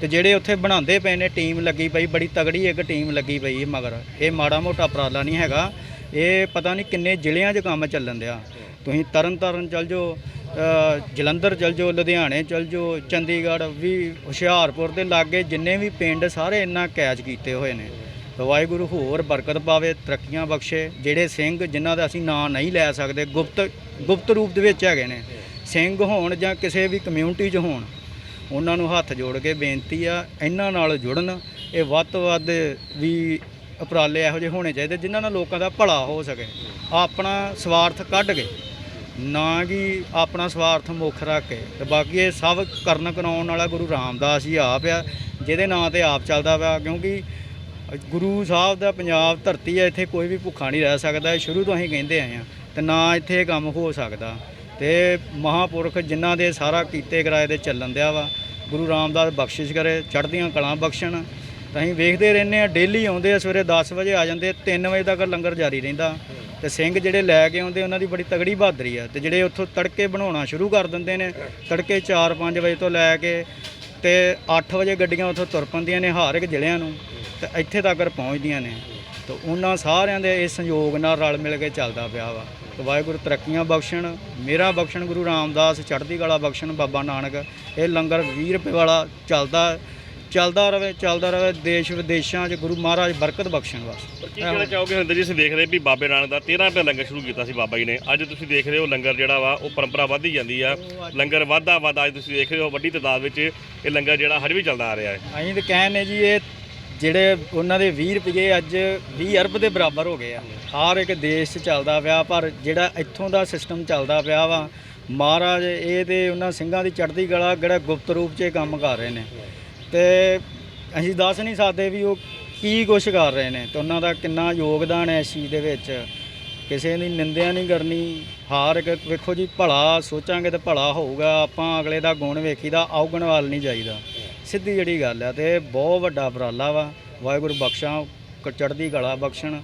S3: ਤੇ ਜਿਹੜੇ ਉੱਥੇ ਬਣਾਉਂਦੇ ਪਏ ਨੇ, ਟੀਮ ਲੱਗੀ ਪਈ, ਬੜੀ ਤਗੜੀ ਇੱਕ ਟੀਮ ਲੱਗੀ ਪਈ ਹੈ ਮਗਰ। ਇਹ ਮਾੜਾ ਮੋਟਾ ਉਪਰਾਲਾ ਨਹੀਂ ਹੈਗਾ। ਇਹ ਪਤਾ ਨਹੀਂ ਕਿੰਨੇ ਜ਼ਿਲ੍ਹਿਆਂ 'ਚ ਕੰਮ ਚੱਲਣ ਦਿਆ। ਤੁਸੀਂ ਤਰਨ ਤਾਰਨ ਚੱਲ ਜਾਓ ਜਲੰਧਰ ਚਲ ਜਾਓ, ਲੁਧਿਆਣੇ ਚਲ ਜਾਓ, ਚੰਡੀਗੜ੍ਹ ਵੀ ਹੁਸ਼ਿਆਰਪੁਰ ਦੇ ਲਾਗੇ ਜਿੰਨੇ ਵੀ ਪਿੰਡ ਸਾਰੇ ਇੰਨਾ ਕੈਚ ਕੀਤੇ ਹੋਏ ਨੇ। ਵਾਹਿਗੁਰੂ ਹੋਰ ਬਰਕਤ ਪਾਵੇ, ਤਰੱਕੀਆਂ ਬਖਸ਼ੇ। ਜਿਹੜੇ ਸਿੰਘ ਜਿਨ੍ਹਾਂ ਦਾ ਅਸੀਂ ਨਾਂ ਨਹੀਂ ਲੈ ਸਕਦੇ, ਗੁਪਤ ਗੁਪਤ ਰੂਪ ਦੇ ਵਿੱਚ ਹੈਗੇ ਨੇ। ਸਿੰਘ ਹੋਣ ਜਾਂ ਕਿਸੇ ਵੀ ਕਮਿਊਨਿਟੀ 'ਚ ਹੋਣ, ਉਹਨਾਂ ਨੂੰ ਹੱਥ ਜੋੜ ਕੇ ਬੇਨਤੀ ਆ, ਇਹਨਾਂ ਨਾਲ ਜੁੜਨ। ਇਹ ਵੱਧ ਤੋਂ ਵੱਧ ਵੀ ਉਪਰਾਲੇ ਇਹੋ ਜਿਹੇ ਹੋਣੇ ਚਾਹੀਦੇ ਜਿਨ੍ਹਾਂ ਨਾਲ ਲੋਕਾਂ ਦਾ ਭਲਾ ਹੋ ਸਕੇ। ਆਪਣਾ ਸਵਾਰਥ ਕੱਢ ਕੇ, ਨਾ ਕਿ ਆਪਣਾ ਸਵਾਰਥ ਮੁੱਖ ਰੱਖ ਕੇ। ਤੇ ਬਾਕੀ ਇਹ ਸਭ ਕਰਨ ਕਰਾਉਣ ਵਾਲਾ ਗੁਰੂ ਰਾਮਦਾਸ ਹੀ ਆਪ ਆ, ਜਿਹਦੇ ਨਾਂ ਤੇ ਆਪ ਚੱਲਦਾ ਪਿਆ ਕਿਉਂਕਿ ਗੁਰੂ ਸਾਹਿਬ ਦਾ ਪੰਜਾਬ ਧਰਤੀ ਹੈ ਇੱਥੇ ਕੋਈ ਵੀ ਭੁੱਖਾ ਨਹੀਂ ਰਹਿ ਸਕਦਾ, ਇਹ ਸ਼ੁਰੂ ਤੋਂ ਅਸੀਂ ਕਹਿੰਦੇ ਆਏ ਆ। ਤੇ ਨਾ ਇੱਥੇ ਇਹ ਕੰਮ ਹੋ ਸਕਦਾ। ਤੇ ਮਹਾਪੁਰਖ ਜਿਨ੍ਹਾਂ ਦੇ ਸਾਰਾ ਕੀਤੇ ਕਰਾਏ ਦੇ ਚੱਲਣ ਦਿਆ ਵਾ, ਗੁਰੂ ਰਾਮਦਾਸ ਬਖਸ਼ਿਸ਼ ਕਰੇ, ਚੜ੍ਹਦੀਆਂ ਕਲਾਂ ਬਖਸ਼ਣ। ਤਾਂ ਅਸੀਂ ਵੇਖਦੇ ਰਹਿੰਦੇ ਆ ਡੇਲੀ ਆਉਂਦੇ ਆ, ਸਵੇਰੇ 10 ਵਜੇ ਆ ਜਾਂਦੇ 3 ਵਜੇ ਤੱਕ ਲੰਗਰ ਜਾਰੀ ਰਹਿੰਦਾ। ਤੇ ਸਿੰਘ ਜਿਹੜੇ ਲੈ ਕੇ ਆਉਂਦੇ, ਉਹਨਾਂ ਦੀ ਬੜੀ ਤਗੜੀ ਬਹਾਦਰੀ ਆ। ਤੇ ਜਿਹੜੇ ਉੱਥੋਂ ਤੜਕੇ ਬਣਾਉਣਾ ਸ਼ੁਰੂ ਕਰ ਦਿੰਦੇ ਨੇ, ਤੜਕੇ 4-5 ਵਜੇ ਤੋਂ ਲੈ ਕੇ ਤੇ 8 ਵਜੇ ਗੱਡੀਆਂ ਉੱਥੋਂ ਤੁਰ ਪੈਂਦੀਆਂ ਨੇ ਹਰ ਇੱਕ ਜ਼ਿਲ੍ਹਿਆਂ ਨੂੰ, ਤੇ ਇੱਥੇ ਤੱਕ ਪਹੁੰਚਦੀਆਂ ਨੇ। ਤੇ ਉਹਨਾਂ ਸਾਰਿਆਂ ਦੇ ਇਸ ਸੰਯੋਗ ਨਾਲ ਰਲ ਮਿਲ ਕੇ ਚੱਲਦਾ ਪਿਆ ਵਾ। ਤੇ ਵਾਹਿਗੁਰੂ ਤਰੱਕੀਆਂ ਬਖਸ਼ਣ, ਮੇਰਾ ਬਖਸ਼ਣ ਗੁਰੂ ਰਾਮਦਾਸ ਚੜ੍ਹਦੀ ਕਲਾ ਬਖਸ਼ਣ ਬਾਬਾ ਨਾਨਕ। ਇਹ ਲੰਗਰ 20 ਰੁਪਏ ਵਾਲਾ ਚੱਲਦਾ ਚੱਲਦਾ ਰਵੇ ਚੱਲਦਾ ਰਵੇ ਦੇਸ਼ ਵਿਦੇਸ਼ਾਂ 'ਚ ਗੁਰੂ ਮਹਾਰਾਜ ਬਰਕਤ ਬਖਸ਼ਣ ਬਸ
S2: ਪਰ ਕੀ ਕਹਿਣਾ ਚਾਹੋਗੇ ਹਰਿੰਦਰ ਜੀ? ਅਸੀਂ ਦੇਖ ਰਹੇ ਵੀ ਬਾਬੇ ਨਾਨਕ ਦਾ 13 ਰੁਪਏ ਲੰਗਰ ਸ਼ੁਰੂ ਕੀਤਾ ਸੀ ਬਾਬਾ ਜੀ ਨੇ। ਅੱਜ ਤੁਸੀਂ ਦੇਖ ਰਹੇ ਹੋ ਲੰਗਰ ਜਿਹੜਾ ਵਾ ਉਹ ਪਰੰਪਰਾ ਵੱਧਦੀ ਜਾਂਦੀ ਆ। ਲੰਗਰ ਵੱਧਦਾ ਵੱਧਦਾ ਅੱਜ ਤੁਸੀਂ ਦੇਖ ਰਹੇ ਹੋ ਵੱਡੀ ਤਾਦਾਦ ਵਿੱਚ ਇਹ ਲੰਗਰ ਜਿਹੜਾ ਹਜੇ ਵੀ ਚੱਲਦਾ ਆ ਰਿਹਾ ਹੈ।
S3: ਅਸੀਂ ਤਾਂ ਕਹਿੰਦੇ ਜੀ ਇਹ ਜਿਹੜੇ ਉਹਨਾਂ ਦੇ 20 ਰੁਪਏ ਅੱਜ 20 ਅਰਬ ਦੇ ਬਰਾਬਰ ਹੋ ਗਏ ਆ। ਹਰ ਇੱਕ ਦੇਸ਼ 'ਚ ਚੱਲਦਾ ਪਿਆ ਪਰ ਜਿਹੜਾ ਇੱਥੋਂ ਦਾ ਸਿਸਟਮ ਚੱਲਦਾ ਪਿਆ ਵਾ ਮਹਾਰਾਜ ਇਹ ਤੇ ਉਹਨਾਂ ਸਿੰਘਾਂ ਦੀ ਚੜ੍ਹਦੀ ਕਲਾ ਜਿਹੜਾ ਗੁਪਤ ਰੂਪ 'ਚ ਕੰਮ ਕਰ ਰਹੇ ਨੇ। ਤੇ ਅਸੀਂ ਦੱਸ ਨਹੀਂ ਸਕਦੇ ਵੀ ਉਹ ਕੀ ਕੁਛ ਕਰ ਰਹੇ ਨੇ ਤੇ ਉਹਨਾਂ ਦਾ ਕਿੰਨਾ ਯੋਗਦਾਨ ਹੈ ਇਸ ਚੀਜ਼ ਦੇ ਵਿੱਚ। ਕਿਸੇ ਦੀ ਨਿੰਦਿਆ ਨਹੀਂ ਕਰਨੀ, ਹਾਰ ਇੱਕ ਵੇਖੋ ਜੀ ਭਲਾ ਸੋਚਾਂਗੇ ਤੇ ਭਲਾ ਹੋਊਗਾ, ਆਪਾਂ ਅਗਲੇ ਦਾ ਗੁਣ ਵੇਖੀਦਾ ਔਗਣ ਵੱਲ ਨਹੀਂ ਜਾਈਦਾ। ਸਿੱਧੀ ਜਿਹੜੀ ਗੱਲ ਆ ਤੇ ਬਹੁਤ ਵੱਡਾ ਉਪਰਾਲਾ ਵਾ, ਵਾਹਿਗੁਰੂ ਬਖਸ਼ਾਂ ਕ- ਚੜ੍ਹਦੀ ਕਲਾ ਬਖਸ਼ਣ।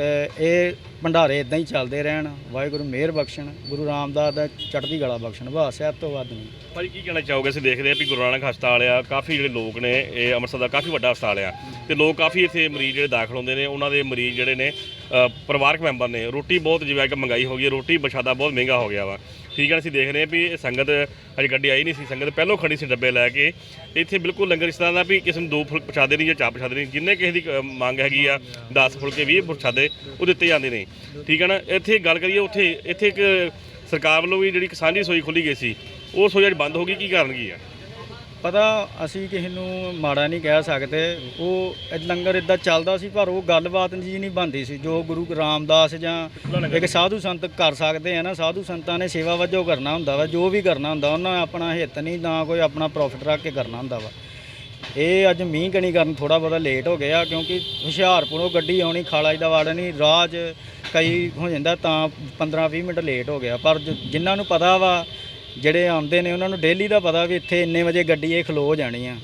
S3: ਤੇ ਇਹ ਭੰਡਾਰੇ ਇਦਾਂ ਹੀ ਚੱਲਦੇ ਰਹਿਣ। ਵਾਹਿਗੁਰੂ ਮਿਹਰ ਬਖਸ਼ਣ ਗੁਰੂ ਰਾਮਦਾਸ ਦਾ ਚੜ੍ਹਦੀ ਕਲਾ ਬਖਸ਼ਣ। ਵਾਹ ਸਾਹਿਬ ਤੋਂ ਵੱਧ ਨਹੀਂ।
S2: ਭਾਜੀ ਕੀ ਕਹਿਣਾ ਚਾਹੋਗੇ? ਅਸੀਂ ਦੇਖਦੇ ਆ ਵੀ ਗੁਰੂ ਨਾਨਕ ਹਸਪਤਾਲ ਆ ਕਾਫੀ ਜਿਹੜੇ ਲੋਕ ਨੇ ਇਹ ਅੰਮ੍ਰਿਤਸਰ ਦਾ ਕਾਫੀ ਵੱਡਾ ਹਸਪਤਾਲ ਆ। ਤੇ ਲੋਕ ਕਾਫੀ ਇੱਥੇ ਮਰੀਜ਼ ਜਿਹੜੇ ਦਾਖਲ ਹੁੰਦੇ ਨੇ ਉਹਨਾਂ ਦੇ ਮਰੀਜ਼ ਜਿਹੜੇ ਨੇ ਅ, ਪਰਿਵਾਰਕ ਮੈਂਬਰ ਨੇ। ਰੋਟੀ ਬਹੁਤ ਜਿਵੇਂ ਕਿ ਮਹਿੰਗਾਈ ਹੋ ਗਈ ਹੈ ਰੋਟੀ ਬਸ਼ਾਦਾ ਬਹੁਤ ਮਹਿੰਗਾ ਹੋ ਗਿਆ ਵਾ। ਠੀਕ ਹੈ ਅਸੀਂ ਦੇਖ ਰਹੇ ਹਾਂ ਵੀ ਇਹ ਸੰਗਤ ਅਜੇ ਗੱਡੀ ਆਈ ਨਹੀਂ ਸੀ ਸੰਗਤ ਪਹਿਲੋਂ ਖੜੀ ਸੀ ਡੱਬੇ ਲੈ ਕੇ। ਇੱਥੇ ਬਿਲਕੁਲ ਲੰਗਰ ਇਸ ਤਰ੍ਹਾਂ ਦਾ ਵੀ ਕਿਸੇ ਨੂੰ ਦੋ ਫੁਲਕ ਪਛਾਦੇ ਨਹੀਂ ਜਾਂ ਚਾਹ ਪਛਾਦੇ ਨਹੀਂ ਜਿੰਨੇ ਕਿਸੇ ਦੀ ਅ, ਮੰਗ ਹੈਗੀ ਆ 10 ਫੁਲਕੇ 20 ਪਛਾਦੇ ਉਹ ਦਿੱਤੇ ਜਾਂਦੇ ਨੇ। ਠੀਕ ਹੈ ਨਾ ਇੱਥੇ ਗੱਲ ਕਰੀਏ ਉੱਥੇ ਇੱਥੇ ਇੱਕ ਸਰਕਾਰ ਵੱਲੋਂ ਵੀ ਜਿਹੜੀ ਇੱਕ ਸਾਂਝੀ ਰਸੋਈ ਖੁੱਲੀ ਗਈ ਸੀ ਉਹ ਰਸੋਈ ਅੱਜ ਬੰਦ ਹੋ ਗਈ ਕੀ ਕਾਰਨ ਕੀ ਆ?
S3: ਪਤਾ ਅਸੀਂ ਕਿਸੇ ਨੂੰ ਮਾੜਾ ਨਹੀਂ ਕਹਿ ਸਕਦੇ। ਉਹ ਇਹ ਲੰਗਰ ਇਦਾਂ ਚੱਲਦਾ ਸੀ, ਪਰ ਉਹ ਗੱਲਬਾਤ ਜੀ ਨਹੀਂ ਬਣਦੀ ਸੀ। ਜੋ ਗੁਰੂ ਰਾਮਦਾਸ ਜਾਂ ਇੱਕ ਸਾਧੂ ਸੰਤ ਕਰ ਸਕਦੇ ਆ ਨਾ, ਸਾਧੂ ਸੰਤਾਂ ਨੇ ਸੇਵਾ ਵਜੋਂ ਕਰਨਾ ਹੁੰਦਾ ਵਾ, ਜੋ ਵੀ ਕਰਨਾ ਹੁੰਦਾ, ਉਹਨਾਂ ਆਪਣਾ ਹਿੱਤ ਨਹੀਂ, ਨਾ ਕੋਈ ਆਪਣਾ ਪ੍ਰੋਫਿਟ ਰੱਖ ਕੇ ਕਰਨਾ ਹੁੰਦਾ ਵਾ। ਇਹ ਅੱਜ ਮੀਂਹ ਕਣੀ ਕਰਨ ਥੋੜਾ ਬਹੁਤਾ ਲੇਟ ਹੋ ਗਿਆ, ਕਿਉਂਕਿ ਹੁਸ਼ਿਆਰਪੁਰੋਂ ਗੱਡੀ ਆਉਣੀ ਖਾਲਾ ਜੀ ਦਾ ਵਾੜ ਨਹੀਂ, ਰਾਹ 'ਚ ਕਈ ਹੋ ਜਾਂਦਾ ਤਾਂ 15-20 ਮਿੰਟ ਲੇਟ ਹੋ ਗਿਆ। ਪਰ ਜ- ਜਿਨ੍ਹਾਂ ਨੂੰ ਪਤਾ ਵਾ ਜਿਹੜੇ ਆਉਂਦੇ ਨੇ, ਉਹਨਾਂ ਨੂੰ ਡੇਲੀ ਦਾ ਪਤਾ ਵੀ ਇੱਥੇ ਇੰਨੇ ਵਜੇ ਗੱਡੀ ਇਹ ਖਲੋ ਜਾਣੀ ਆ।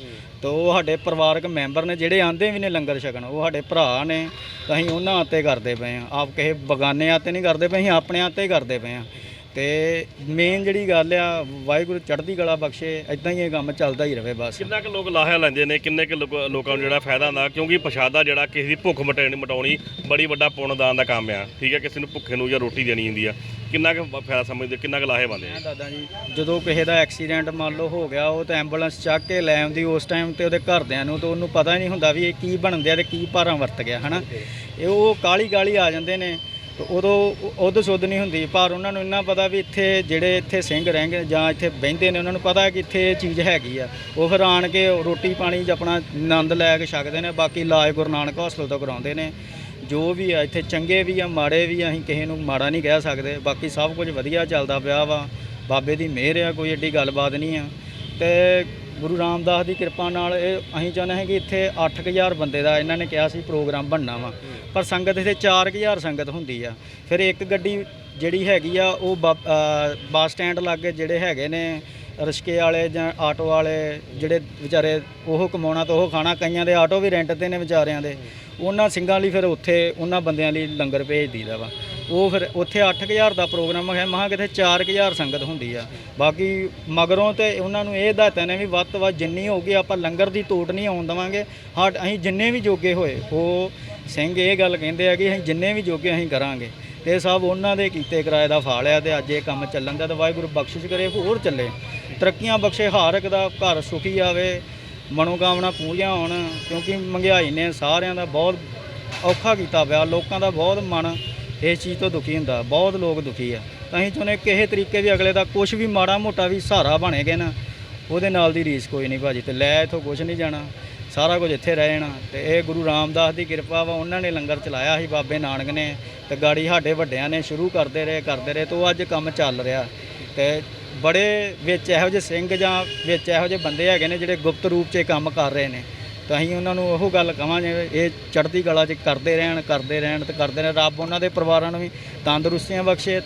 S3: ਤੇ ਉਹ ਸਾਡੇ ਪਰਿਵਾਰਕ ਮੈਂਬਰ ਨੇ, ਜਿਹੜੇ ਆਂਦੇ ਵੀ ਨੇ ਲੰਗਰ ਛਕਣ, ਉਹ ਸਾਡੇ ਭਰਾ ਨੇ, ਤਾਂ ਅਸੀਂ ਉਹਨਾਂ ਆਤੇ ਕਰਦੇ ਪਏ ਆ। ਆਪ ਕਿਸੇ ਬਗਾਨੇ ਆਤੇ ਨਹੀਂ ਕਰਦੇ ਪਏ, ਅਸੀਂ ਆਪਣੇ ਆਤੇ ਕਰਦੇ ਪਏ ਆ। ਤੇ ਮੇਨ ਜਿਹੜੀ ਗੱਲ ਆ, ਵਾਹਿਗੁਰੂ ਚੜ੍ਹਦੀ ਕਲਾ ਬਖਸ਼ੇ ਇਦਾਂ ਹੀ ਇਹ ਕੰਮ ਚੱਲਦਾ ਹੀ ਰਵੇ ਬਸ।
S2: ਕਿੰਨਾ ਕੁ ਲੋਕ ਲਾਹਾ ਲੈਂਦੇ ਨੇ, ਕਿੰਨੇ ਕੁ ਲੋਕਾਂ ਨੂੰ ਜਿਹੜਾ ਫਾਇਦਾ ਹੁੰਦਾ, ਕਿਉਂਕਿ ਪ੍ਰਸ਼ਾਦਾ ਜਿਹੜਾ ਕਿਸੇ ਦੀ ਭੁੱਖ ਮਟਾਉਣੀ ਮਟਾਉਣੀ ਬੜੀ ਵੱਡਾ ਪੁੰਨਦਾਨ ਦਾ ਕੰਮ ਆ। ਠੀਕ ਹੈ ਕਿਸੇ ਨੂੰ ਭੁੱਖੇ ਨੂੰ ਜਾਂ ਰੋਟੀ ਦੇਣੀ ਹੁੰਦੀ ਆ। ਕਿੰਨਾ ਕੁ ਫਾਇਦਾ ਸਮਝਦੇ ਕਿੰਨਾ ਕੁ ਲਾਹੇ ਬੰਦੇ
S3: ਮੈਂ ਦਾਦਾ ਜੀ ਜਦੋਂ ਕਿਸੇ ਦਾ ਐਕਸੀਡੈਂਟ ਮੰਨ ਲਓ ਹੋ ਗਿਆ ਉਹ ਤਾਂ ਐਂਬੂਲੈਂਸ ਚੱਕ ਕੇ ਲੈ ਆਉਂਦੀ ਉਸ ਟਾਈਮ ਤੇ ਉਹਦੇ ਘਰਦਿਆਂ ਨੂੰ ਤਾਂ ਉਹਨੂੰ ਪਤਾ ਹੀ ਨਹੀਂ ਹੁੰਦਾ ਵੀ ਇਹ ਕੀ ਬਣਦਿਆ ਤੇ ਕੀ ਭਾਰਾਂ ਵਰਤ ਗਿਆ ਹਨਾ? ਇਹ ਉਹ ਕਾਲੀ ਕਾਲੀ ਆ ਜਾਂਦੇ ਨੇ ਤੇ ਉਦੋਂ ਉਦੋਂ ਸੁੱਧ ਨਹੀਂ ਹੁੰਦੀ ਪਰ ਉਹਨਾਂ ਨੂੰ ਇੰਨਾ ਪਤਾ ਵੀ ਇੱਥੇ ਜਿਹੜੇ ਇੱਥੇ ਸਿੰਘ ਰਹਿੰਗੇ ਜਾਂ ਇੱਥੇ ਬਹਿੰਦੇ ਨੇ ਉਹਨਾਂ ਨੂੰ ਪਤਾ ਕਿ ਇੱਥੇ ਇਹ ਚੀਜ਼ ਹੈਗੀ ਆ। ਉਹ ਫਿਰ ਆਣ ਕੇ ਰੋਟੀ ਪਾਣੀ 'ਚ ਆਪਣਾ ਆਨੰਦ ਲੈ ਕੇ ਛਕਦੇ ਨੇ ਬਾਕੀ ਇਲਾਜ ਗੁਰੂ ਨਾਨਕ ਹਸਪਤਾਲ ਤੋਂ ਕਰਾਉਂਦੇ ਨੇ। ਜੋ ਵੀ ਆ, ਇੱਥੇ ਚੰਗੇ ਵੀ ਆ, ਮਾੜੇ ਵੀ ਆ, ਅਸੀਂ ਕਿਸੇ ਨੂੰ ਮਾੜਾ ਨਹੀਂ ਕਹਿ ਸਕਦੇ। ਬਾਕੀ ਸਭ ਕੁਝ ਵਧੀਆ ਚੱਲਦਾ ਪਿਆ ਵਾ। ਬਾਬੇ ਦੀ ਮਿਹਰ ਆ, ਕੋਈ ਏਡੀ ਗੱਲਬਾਤ ਨਹੀਂ ਆ। ਤੇ ਗੁਰੂ ਰਾਮਦਾਸ ਦੀ ਕਿਰਪਾ ਨਾਲ ਇਹ ਅਸੀਂ ਚਾਹੁੰਦੇ ਹਾਂ ਕਿ ਇੱਥੇ 8000 ਬੰਦੇ ਦਾ ਇਹਨਾਂ ਨੇ ਕਿਹਾ ਸੀ ਪ੍ਰੋਗਰਾਮ ਬਣਨਾ ਵਾ। ਪਰ ਸੰਗਤ ਇੱਥੇ 4000 ਸੰਗਤ ਹੁੰਦੀ ਆ। ਫਿਰ ਇੱਕ ਗੱਡੀ ਜਿਹੜੀ ਹੈਗੀ ਆ, ਉਹ ਬ- ਬੱਸ ਸਟੈਂਡ ਲਾਗੇ ਜਿਹੜੇ ਹੈਗੇ ਨੇ ਰਿਸ਼ਕੇ ਵਾਲੇ ਜਾਂ ਆਟੋ ਵਾਲੇ ਜਿਹੜੇ ਵਿਚਾਰੇ ਉਹ ਕਮਾਉਣਾ ਤਾਂ ਉਹ ਖਾਣਾ, ਕਈਆਂ ਦੇ ਆਟੋ ਵੀ ਰੈਂਟ ਤੇ ਨੇ ਵਿਚਾਰਿਆਂ ਦੇ। ਉਹਨਾਂ ਸਿੰਘਾਂ ਲਈ ਫਿਰ ਉੱਥੇ ਉਹਨਾਂ ਬੰਦਿਆਂ ਲਈ ਲੰਗਰ ਭੇਜ ਦਈਦਾ ਵਾ। ਉਹ ਫਿਰ ਉੱਥੇ 8000 ਦਾ ਪ੍ਰੋਗਰਾਮ ਹੈ, ਮਹਾ ਕਿਤੇ 4000 ਸੰਗਤ ਹੁੰਦੀ ਆ। ਬਾਕੀ ਮਗਰੋਂ ਤੇ ਉਹਨਾਂ ਨੂੰ ਇਹ ਹਦਾਇਤਾਂ ਨੇ ਵੀ ਵੱਧ ਤੋਂ ਵੱਧ ਜਿੰਨੀ ਹੋਊਗੀ ਆਪਾਂ ਲੰਗਰ ਦੀ ਤੋੜ ਨਹੀਂ ਆਉਣ ਦੇਵਾਂਗੇ। ਹਾਂ, ਅਸੀਂ ਜਿੰਨੇ ਵੀ ਜੋਗੇ ਹੋਏ, ਉਹ ਸਿੰਘ ਇਹ ਗੱਲ ਕਹਿੰਦੇ ਆ ਕਿ ਅਸੀਂ ਜਿੰਨੇ ਵੀ ਜੋਗੇ ਅਸੀਂ ਕਰਾਂਗੇ। ਤੇ ਸਭ ਉਹਨਾਂ ਦੇ ਕੀਤੇ ਕਿਰਾਏ ਦਾ ਫਾਲ ਆ ਤੇ ਅੱਜ ਇਹ ਕੰਮ ਚੱਲਣ ਦਾ ਤੇ ਵਾਹਿਗੁਰੂ ਬਖਸ਼ਿਸ਼ ਕਰੇ, ਹੋਰ ਚੱਲੇ। ਤਰੱਕੀਆਂ ਬਖਸ਼ੇ ਹਰ ਇੱਕ ਦਾ ਘਰ ਸੁਖੀ ਆਵੇ, ਮਨੋਕਾਮਨਾ ਪੂਰੀਆਂ ਹੋਣ, ਕਿਉਂਕਿ ਮਹਿੰਗਾਈ ਨੇ ਸਾਰਿਆਂ ਦਾ ਬਹੁਤ ਔਖਾ ਕੀਤਾ ਪਿਆ, ਲੋਕਾਂ ਦਾ ਬਹੁਤ ਮਨ ਇਸ ਚੀਜ਼ ਤੋਂ ਦੁਖੀ ਹੁੰਦਾ, ਬਹੁਤ ਲੋਕ ਦੁਖੀ ਆ। ਤਾਂ ਅਸੀਂ ਚਾਹੁੰਦੇ ਕਿਸੇ ਤਰੀਕੇ ਵੀ ਅਗਲੇ ਦਾ ਕੁਝ ਵੀ ਮਾੜਾ ਮੋਟਾ ਵੀ ਸਹਾਰਾ ਬਣੇਗਾ ਨਾ, ਉਹਦੇ ਨਾਲ ਦੀ ਰੀਸ ਕੋਈ ਨਹੀਂ ਭਾਜੀ, ਤੇ ਲੈ ਇਥੋਂ ਕੁਝ ਨਹੀਂ ਜਾਣਾ, ਸਾਰਾ ਕੁਝ ਇੱਥੇ ਰਹਿ ਜਾਣਾ, ਤੇ ਇਹ ਗੁਰੂ ਰਾਮਦਾਸ ਦੀ ਕਿਰਪਾ ਵਾ, ਉਹਨਾਂ ਨੇ ਲੰਗਰ ਚਲਾਇਆ ਸੀ ਬਾਬੇ ਨਾਨਕ ਨੇ, ਤੇ ਗਾੜੀ ਸਾਡੇ ਵੱਡਿਆਂ ਨੇ ਸ਼ੁਰੂ ਕਰਦੇ ਰਹੇ ਕਰਦੇ ਰਹੇ, ਤੇ ਉਹ ਅੱਜ ਕੰਮ ਚੱਲ ਰਿਹਾ, ਤੇ ਬੜੇ ਵਿੱਚ ਇਹੋ ਜਿਹੇ ਸਿੰਘ ਜਾਂ ਵਿੱਚ ਇਹੋ ਜਿਹੇ ਬੰਦੇ ਹੈਗੇ ਨੇ ਜਿਹੜੇ ਗੁਪਤ ਰੂਪ 'ਚ ਇਹ ਕੰਮ ਕਰ ਰਹੇ ਨੇ। ਤਾਂ ਅਸੀਂ ਉਹਨਾਂ ਨੂੰ ਉਹ ਗੱਲ ਕਵਾਂਗੇ, ਇਹ ਚੜ੍ਹਦੀ ਕਲਾ 'ਚ ਕਰਦੇ ਰਹਿਣ ਕਰਦੇ ਰਹਿਣ ਤੇ ਕਰਦੇ ਰਹਿਣ। ਰੱਬ ਉਹਨਾਂ ਦੇ ਪਰਿਵਾਰਾਂ ਨੂੰ ਵੀ ਤੰਦਰੁਸਤੀਆਂ ਬਖਸ਼ੇ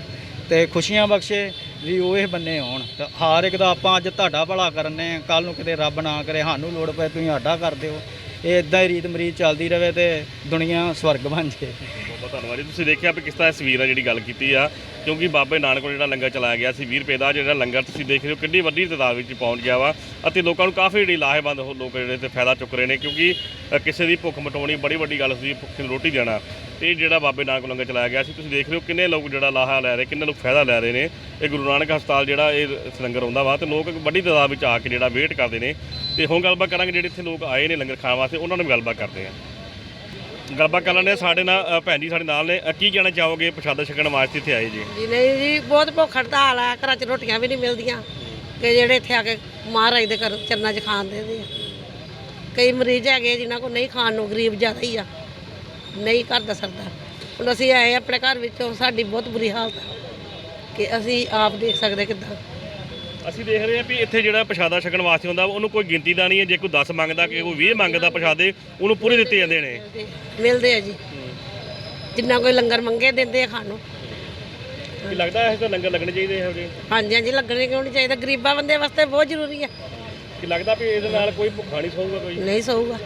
S3: ਤੇ ਖੁਸ਼ੀਆਂ ਬਖਸ਼ੇ ਵੀ ਉਹ ਇਹ ਬੰਨੇ ਹੋਣ। ਤਾਂ ਹਰ ਇੱਕ ਦਾ ਆਪਾਂ ਅੱਜ ਤੁਹਾਡਾ ਭਲਾ ਕਰਨੇ ਆ ਕੱਲ ਨੂੰ ਕਿਤੇ ਰੱਬ ਨਾ ਕਰੇ, ਸਾਨੂੰ ਲੋੜ ਪਏ ਤੁਸੀਂ ਸਾਡਾ ਕਰ ਦਿਓ। ਇਹ ਇਦਾਂ ਹੀ ਰੀਤ ਮਰੀਤ ਚੱਲਦੀ ਰਹੇ ਤੇ ਦੁਨੀਆ ਸਵਰਗ ਬਣ ਜੇ
S2: ਬਹੁਤ ਬਹੁਤ ਧੰਨਵਾਦ ਜੀ। ਤੁਸੀਂ ਦੇਖਿਆ ਵੀ ਕਿਸ ਤਰ੍ਹਾਂ ਤਸਵੀਰ ਆ ਜਿਹੜੀ ਗੱਲ ਕੀਤੀ ਆ। ਕਿਉਂਕਿ ਬਾਬੇ ਨਾਨਕ ਕੋਲ ਜਿਹੜਾ ਲੰਗਰ ਚਲਾਇਆ ਗਿਆ ਸੀ 20 ਰੁਪਏ ਦਾ ਜਿਹੜਾ ਲੰਗਰ ਤੁਸੀਂ ਦੇਖ ਰਹੇ ਹੋ, ਕਿੰਨੀ ਵੱਡੀ ਤਾਦਾਦ ਵਿੱਚ ਪਹੁੰਚ ਗਿਆ ਵਾ। ਅਤੇ ਲੋਕਾਂ ਨੂੰ ਕਾਫੀ ਜਿਹੜੀ ਲਾਹੇਵੰਦ ਉਹ ਲੋਕ ਜਿਹੜੇ ਤੇ ਫਾਇਦਾ ਚੁੱਕ ਰਹੇ ਨੇ, ਕਿਉਂਕਿ ਕਿਸੇ ਦੀ ਭੁੱਖ ਮਟਾਉਣੀ ਬੜੀ ਵੱਡੀ ਗੱਲ ਸੀ ਭੁੱਖੇ ਨੂੰ ਰੋਟੀ ਦੇਣਾ। ਤੇ ਇਹ ਜਿਹੜਾ ਬਾਬੇ ਨਾਨਕ ਕੋਲ ਲੰਗਰ ਚਲਾਇਆ ਗਿਆ ਸੀ, ਤੁਸੀਂ ਦੇਖ ਰਹੇ ਹੋ ਕਿੰਨੇ ਲੋਕ ਜਿਹੜਾ ਲਾਹਾ ਲੈ ਰਹੇ, ਕਿੰਨੇ ਲੋਕ ਫਾਇਦਾ ਲੈ ਰਹੇ ਨੇ। ਇਹ ਗੁਰੂ ਨਾਨਕ ਹਸਪਤਾਲ ਜਿਹੜਾ ਇਹ ਲੰਗਰ ਆਉਂਦਾ ਵਾ, ਤੇ ਲੋਕ ਵੱਡੀ ਤਾਦਾਦ ਵਿੱਚ ਆ ਕੇ ਜਿਹੜਾ ਵੇਟ ਕਰਦੇ ਨੇ। ਤੇ ਹੁਣ ਗੱਲਬਾਤ ਕਰਾਂਗੇ, ਜਿਹੜੇ ਇੱਥੇ ਲੋਕ ਆਏ ਨੇ ਲੰਗਰ ਖਾਣ ਵਾਸਤੇ, ਉਹਨਾਂ ਨਾਲ ਵੀ ਗੱਲਬਾਤ ਕਰਦੇ ਆ ਗੱਲਬਾਤ ਕਰਨ ਨੇ ਸਾਡੇ ਨਾਲ ਅ, ਭੈਣ ਜੀ ਸਾਡੇ ਨਾਲ ਨੇ। ਅ, ਕੀ ਕਹਿਣਾ ਚਾਹੋਗੇ ਪ੍ਰਸ਼ਾਦਾ ਛਕਣ ਵਾਸਤੇ ਇੱਥੇ ਆਏ ਜੀ?
S4: ਜੀ ਨਹੀਂ ਜੀ ਬਹੁਤ ਭੁੱਖ ਹੜਤਾਲ ਆ। ਘਰਾਂ 'ਚ ਰੋਟੀਆਂ ਵੀ ਨਹੀਂ ਮਿਲਦੀਆਂ। ਕਿ ਜਿਹੜੇ ਇੱਥੇ ਆ ਕੇ ਮਹਾਰਾਜ ਦੇ ਘਰ ਚਰਨਾਂ 'ਚ ਖਾਣ ਦੇ ਆ। ਕਈ ਮਰੀਜ਼ ਹੈਗੇ ਜਿਨ੍ਹਾਂ ਕੋਲ ਨਹੀਂ ਖਾਣ ਨੂੰ ਗਰੀਬ ਜ਼ਿਆਦਾ ਹੀ ਆ। ਨਹੀਂ ਘਰ ਦਾ ਸਰਦਾ। ਹੁਣ ਅਸੀਂ ਆਏ ਆਪਣੇ ਘਰ ਵਿੱਚੋਂ ਸਾਡੀ ਬਹੁਤ ਬੁਰੀ ਹਾਲਤ ਆ। ਕਿ ਅਸੀਂ ਆਪ ਦੇਖ ਸਕਦੇ ਕਿੱਦਾਂ।
S2: ਅਸੀਂ ਦੇਖ ਰਹੇ ਹਾਂ ਵੀ ਇੱਥੇ ਜਿਹੜਾ ਪ੍ਰਸ਼ਾਦਾ ਛਕਣ ਵਾਸਤੇ ਹੁੰਦਾ ਉਹਨੂੰ ਕੋਈ ਗਿਣਤੀ ਦਾ ਨਹੀਂ ਹੈ। ਜੇ ਕੋਈ 10 ਮੰਗਦਾ ਕਿ ਕੋਈ 20 ਮੰਗਦਾ ਪ੍ਰਸ਼ਾਦੇ ਉਹਨੂੰ ਪੂਰੇ ਦਿੱਤੇ ਜਾਂਦੇ ਨੇ।
S4: ਮਿਲਦੇ ਆ ਜੀ। ਜਿੰਨਾ ਕੋਈ ਲੰਗਰ ਮੰਗੇ ਦਿੰਦੇ ਆ ਖਾਣ ਨੂੰ।
S2: ਕੀ ਲੱਗਦਾ ਹੈ ਕਿ ਲੰਗਰ ਲੱਗਣੇ ਚਾਹੀਦੇ ਇਹੋ ਜਿਹੇ?
S4: ਹਾਂਜੀ ਹਾਂਜੀ ਲੱਗਣੇ ਕਿਉਂ ਨਹੀਂ ਚਾਹੀਦਾ? ਗਰੀਬਾਂ ਬੰਦੇ ਵਾਸਤੇ ਬਹੁਤ ਜ਼ਰੂਰੀ ਆ।
S2: ਕਿ ਲੱਗਦਾ ਵੀ ਇਹਦੇ ਨਾਲ ਕੋਈ ਭੁੱਖਾ ਨਹੀਂ ਸੌਊਗਾ ਕੋਈ?
S4: ਨਹੀਂ ਸੌਊਗਾ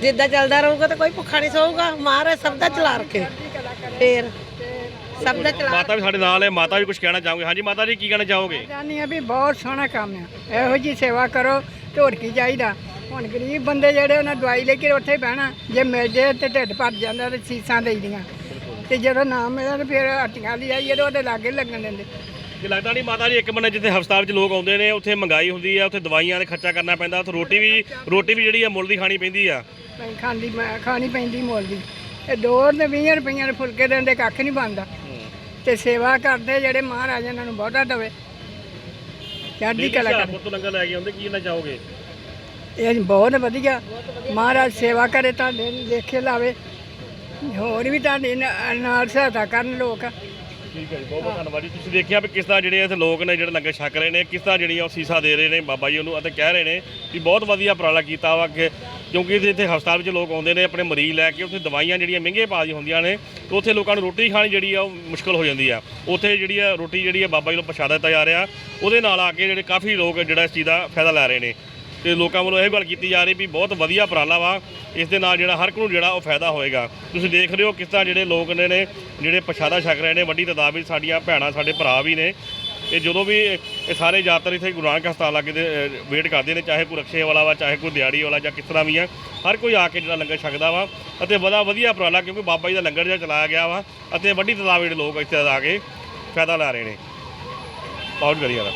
S4: ਜਿੱਦਾਂ ਚੱਲਦਾ ਰਹੂਗਾ ਤਾਂ ਕੋਈ ਭੁੱਖਾ ਨਹੀਂ ਸੌਊਗਾ ਮਹਾਰਾਜ ਸਭ ਦਾ ਚਲਾ ਰੱਖੇ। ਫੇਰ। ਸਭ ਦਾ ਚਲਾ
S2: ਮਾਤਾ ਵੀ ਸਾਡੇ ਨਾਲ ਹੈ ਮਾਤਾ ਵੀ ਕੁਝ ਕਹਿਣਾ ਚਾਹੋਗੇ? ਹਾਂਜੀ ਮਾਤਾ ਜੀ ਕੀ ਕਹਿਣਾ ਚਾਹੋਗੇ?
S5: ਜਾਨੀ ਆ ਵੀ ਬਹੁਤ ਸੋਹਣਾ ਕੰਮ ਆ। ਇਹੋ ਜੀ ਸੇਵਾ ਕਰੋ ਤੇ ਹੋਰ ਕੀ ਚਾਹੀਦਾ? ਹੁਣ ਗਰੀਬ ਬੰਦੇ ਜਿਹੜੇ ਉਹਨਾਂ ਦਵਾਈ ਲੈ ਕੇ ਉੱਥੇ ਬਹਿਣਾ ਜੇ ਮਿਲ ਜੇ ਤੇ ਢਿੱਡ ਭਰ ਜਾਂਦਾ ਤੇ ਸੀਸਾਂ ਦੇਈਦੀਆਂ। ਤੇ ਜਦੋਂ ਨਾ ਮਿਲੇ ਤੇ ਫਿਰ ਹੱਟੀਆਂ ਲਈ ਆਈਏ ਤੇ ਉਹਦੇ ਲਾਗੇ ਲੱਗਣ ਦਿੰਦੇ।
S2: ਕਿ ਲੱਗਦਾ ਨਹੀਂ ਮਾਤਾ ਜੀ ਇੱਕ ਬੰਨੇ ਜਿੱਥੇ ਹਸਪਤਾਲ ਵਿੱਚ ਲੋਕ ਆਉਂਦੇ ਨੇ ਉੱਥੇ ਮਹਿੰਗਾਈ ਹੁੰਦੀ ਹੈ ਉੱਥੇ ਦਵਾਈਆਂ ਦੇ ਖਰਚਾ ਕਰਨਾ ਪੈਂਦਾ ਉੱਥੇ ਰੋਟੀ ਵੀ ਰੋਟੀ ਵੀ ਜਿਹੜੀ ਆ ਮੁੱਲ ਦੀ ਖਾਣੀ ਪੈਂਦੀ ਆ।
S5: ਮੈਂ ਖਾਂਦੀ ਮੈਂ ਖਾਣੀ ਪੈਂਦੀ ਮੁੱਲ ਦੀ। ਇਹ ਦੋ ਤੇ 20 ਰੁਪਈਆਂ ਦੇ ਫੁਲਕੇ ਦਿੰਦੇ ਕੱਖ ਨਹੀਂ ਬਣਦਾ। ਤੇ ਸੇਵਾ ਕਰਦੇ ਜਿਹੜੇ ਮਹਾਰਾਜ ਇਹਨਾਂ ਨੂੰ ਬਹੁਤਾ ਦਵੇ। ਚੜ੍ਹਦੀ ਕਲਾ ਕਰ।
S2: ਪੁੱਤ ਲੰਗਰ ਲੈ ਕੇ ਆਉਂਦੇ ਕੀ ਕਹਿਣਾ ਚਾਹੋਗੇ?
S5: ਇਹ ਬਹੁਤ ਵਧੀਆ। ਮਹਾਰਾਜ ਸੇਵਾ ਕਰੇ ਤੁਹਾਡੇ ਦੇਖੇ ਲਾਵੇ। ਹੋਰ ਵੀ ਤੁਹਾਡੇ ਨਾਲ ਨਾਲ ਸਹਾਇਤਾ ਕਰਨ ਲੋਕ।
S2: ਠੀਕ ਹੈ ਜੀ ਬਹੁਤ ਬਹੁਤ ਧੰਨਵਾਦ ਜੀ। ਤੁਸੀਂ ਦੇਖਿਆ ਵੀ ਕਿਸ ਤਰ੍ਹਾਂ ਜਿਹੜੇ ਇੱਥੇ ਲੋਕ ਨੇ ਜਿਹੜੇ ਲੰਗਰ ਛਕ ਰਹੇ ਨੇ ਕਿਸ ਤਰ੍ਹਾਂ ਜਿਹੜੀਆਂ ਉਹ ਸੀਸਾ ਦੇ ਰਹੇ ਨੇ ਬਾਬਾ ਜੀ ਉਹਨੂੰ ਅਤੇ ਕਹਿ ਰਹੇ ਨੇ ਕਿ ਬਹੁਤ ਵਧੀਆ ਉਪਰਾਲਾ ਕੀਤਾ ਵਾ ਕਿ ਕਿਉਂਕਿ ਇੱਥੇ ਹਸਪਤਾਲ ਵਿੱਚ ਲੋਕ ਆਉਂਦੇ ਨੇ, ਆਪਣੇ ਮਰੀਜ਼ ਲੈ ਕੇ ਉੱਥੇ ਦਵਾਈਆਂ ਜਿਹੜੀਆਂ ਮਹਿੰਗੇ ਭਾਅ ਦੀਆਂ ਹੁੰਦੀਆਂ ਨੇ, ਤੇ ਉੱਥੇ ਲੋਕਾਂ ਨੂੰ ਰੋਟੀ ਖਾਣੀ ਜਿਹੜੀ ਆ ਉਹ ਮੁਸ਼ਕਲ ਹੋ ਜਾਂਦੀ ਆ। ਉੱਥੇ ਜਿਹੜੀ ਆ ਰੋਟੀ ਜਿਹੜੀ ਆ ਬਾਬਾ ਜੀ ਨੂੰ ਪ੍ਰਸ਼ਾਦਾ ਦਿੱਤਾ ਜਾ ਰਿਹਾ, ਉਹਦੇ ਨਾਲ ਆ ਕੇ ਜਿਹੜੇ ਕਾਫੀ ਲੋਕ ਜਿਹੜਾ ਇਸ ਚੀਜ਼ ਦਾ ਫਾਇਦਾ ਲੈ ਰਹੇ ਨੇ। ਤੇ ਲੋਕਾਂ ਵੱਲੋਂ ਇਹ ਗੱਲ ਕੀਤੀ ਜਾ ਰਹੀ ਵੀ ਬਹੁਤ ਵਧੀਆ ਉਪਰਾਲਾ ਵਾ, ਇਸ ਦੇ ਨਾਲ ਜਿਹੜਾ ਹਰ ਇੱਕ ਨੂੰ ਜਿਹੜਾ ਉਹ ਫਾਇਦਾ ਹੋਏਗਾ। ਤੁਸੀਂ ਦੇਖ ਰਹੇ ਹੋ ਕਿਸ ਤਰ੍ਹਾਂ ਜਿਹੜੇ ਲੋਕ ਨੇ ਨੇ ਜਿਹੜੇ ਪਛਾਦਾ ਛਕ ਰਹੇ ਨੇ, ਵੱਡੀ ਤਾਦਾਦ ਵਿੱਚ ਸਾਡੀਆਂ ਭੈਣਾਂ, ਸਾਡੇ ਭਰਾ ਵੀ ਨੇ ਤੇ ਜਦੋਂ ਵੀ ਇਹ ਸਾਰੇ ਯਾਤਰੀ ਇੱਥੇ ਗੁਰੂ ਨਾਨਕ ਹਸਪਤਾਲ ਲਾਗੇ ਦੇ ਵੇਟ ਕਰਦੇ ਨੇ, ਚਾਹੇ ਕੋਈ ਰਕਸ਼ੇ ਵਾਲਾ ਵਾ, ਚਾਹੇ ਕੋਈ ਦਿਹਾੜੀ ਵਾਲਾ ਜਾਂ ਕਿਸ ਤਰ੍ਹਾਂ ਵੀ ਆ, ਹਰ ਕੋਈ ਆ ਕੇ ਜਿਹੜਾ ਲੰਗਰ ਛਕਦਾ ਵਾ ਅਤੇ ਬੜਾ ਵਧੀਆ ਉਪਰਾਲਾ ਕਿਉਂਕਿ ਬਾਬਾ ਜੀ ਦਾ ਲੰਗਰ ਜਿਹੜਾ ਚਲਾਇਆ ਗਿਆ ਵਾ ਅਤੇ ਵੱਡੀ ਤਾਦਾਦ ਵਿੱਚ ਲੋਕ ਇੱਥੇ ਆ ਕੇ ਫਾਇਦਾ ਲੈ ਰਹੇ ਨੇ। ਬਹੁਤ ਵਧੀਆ ਵਾ।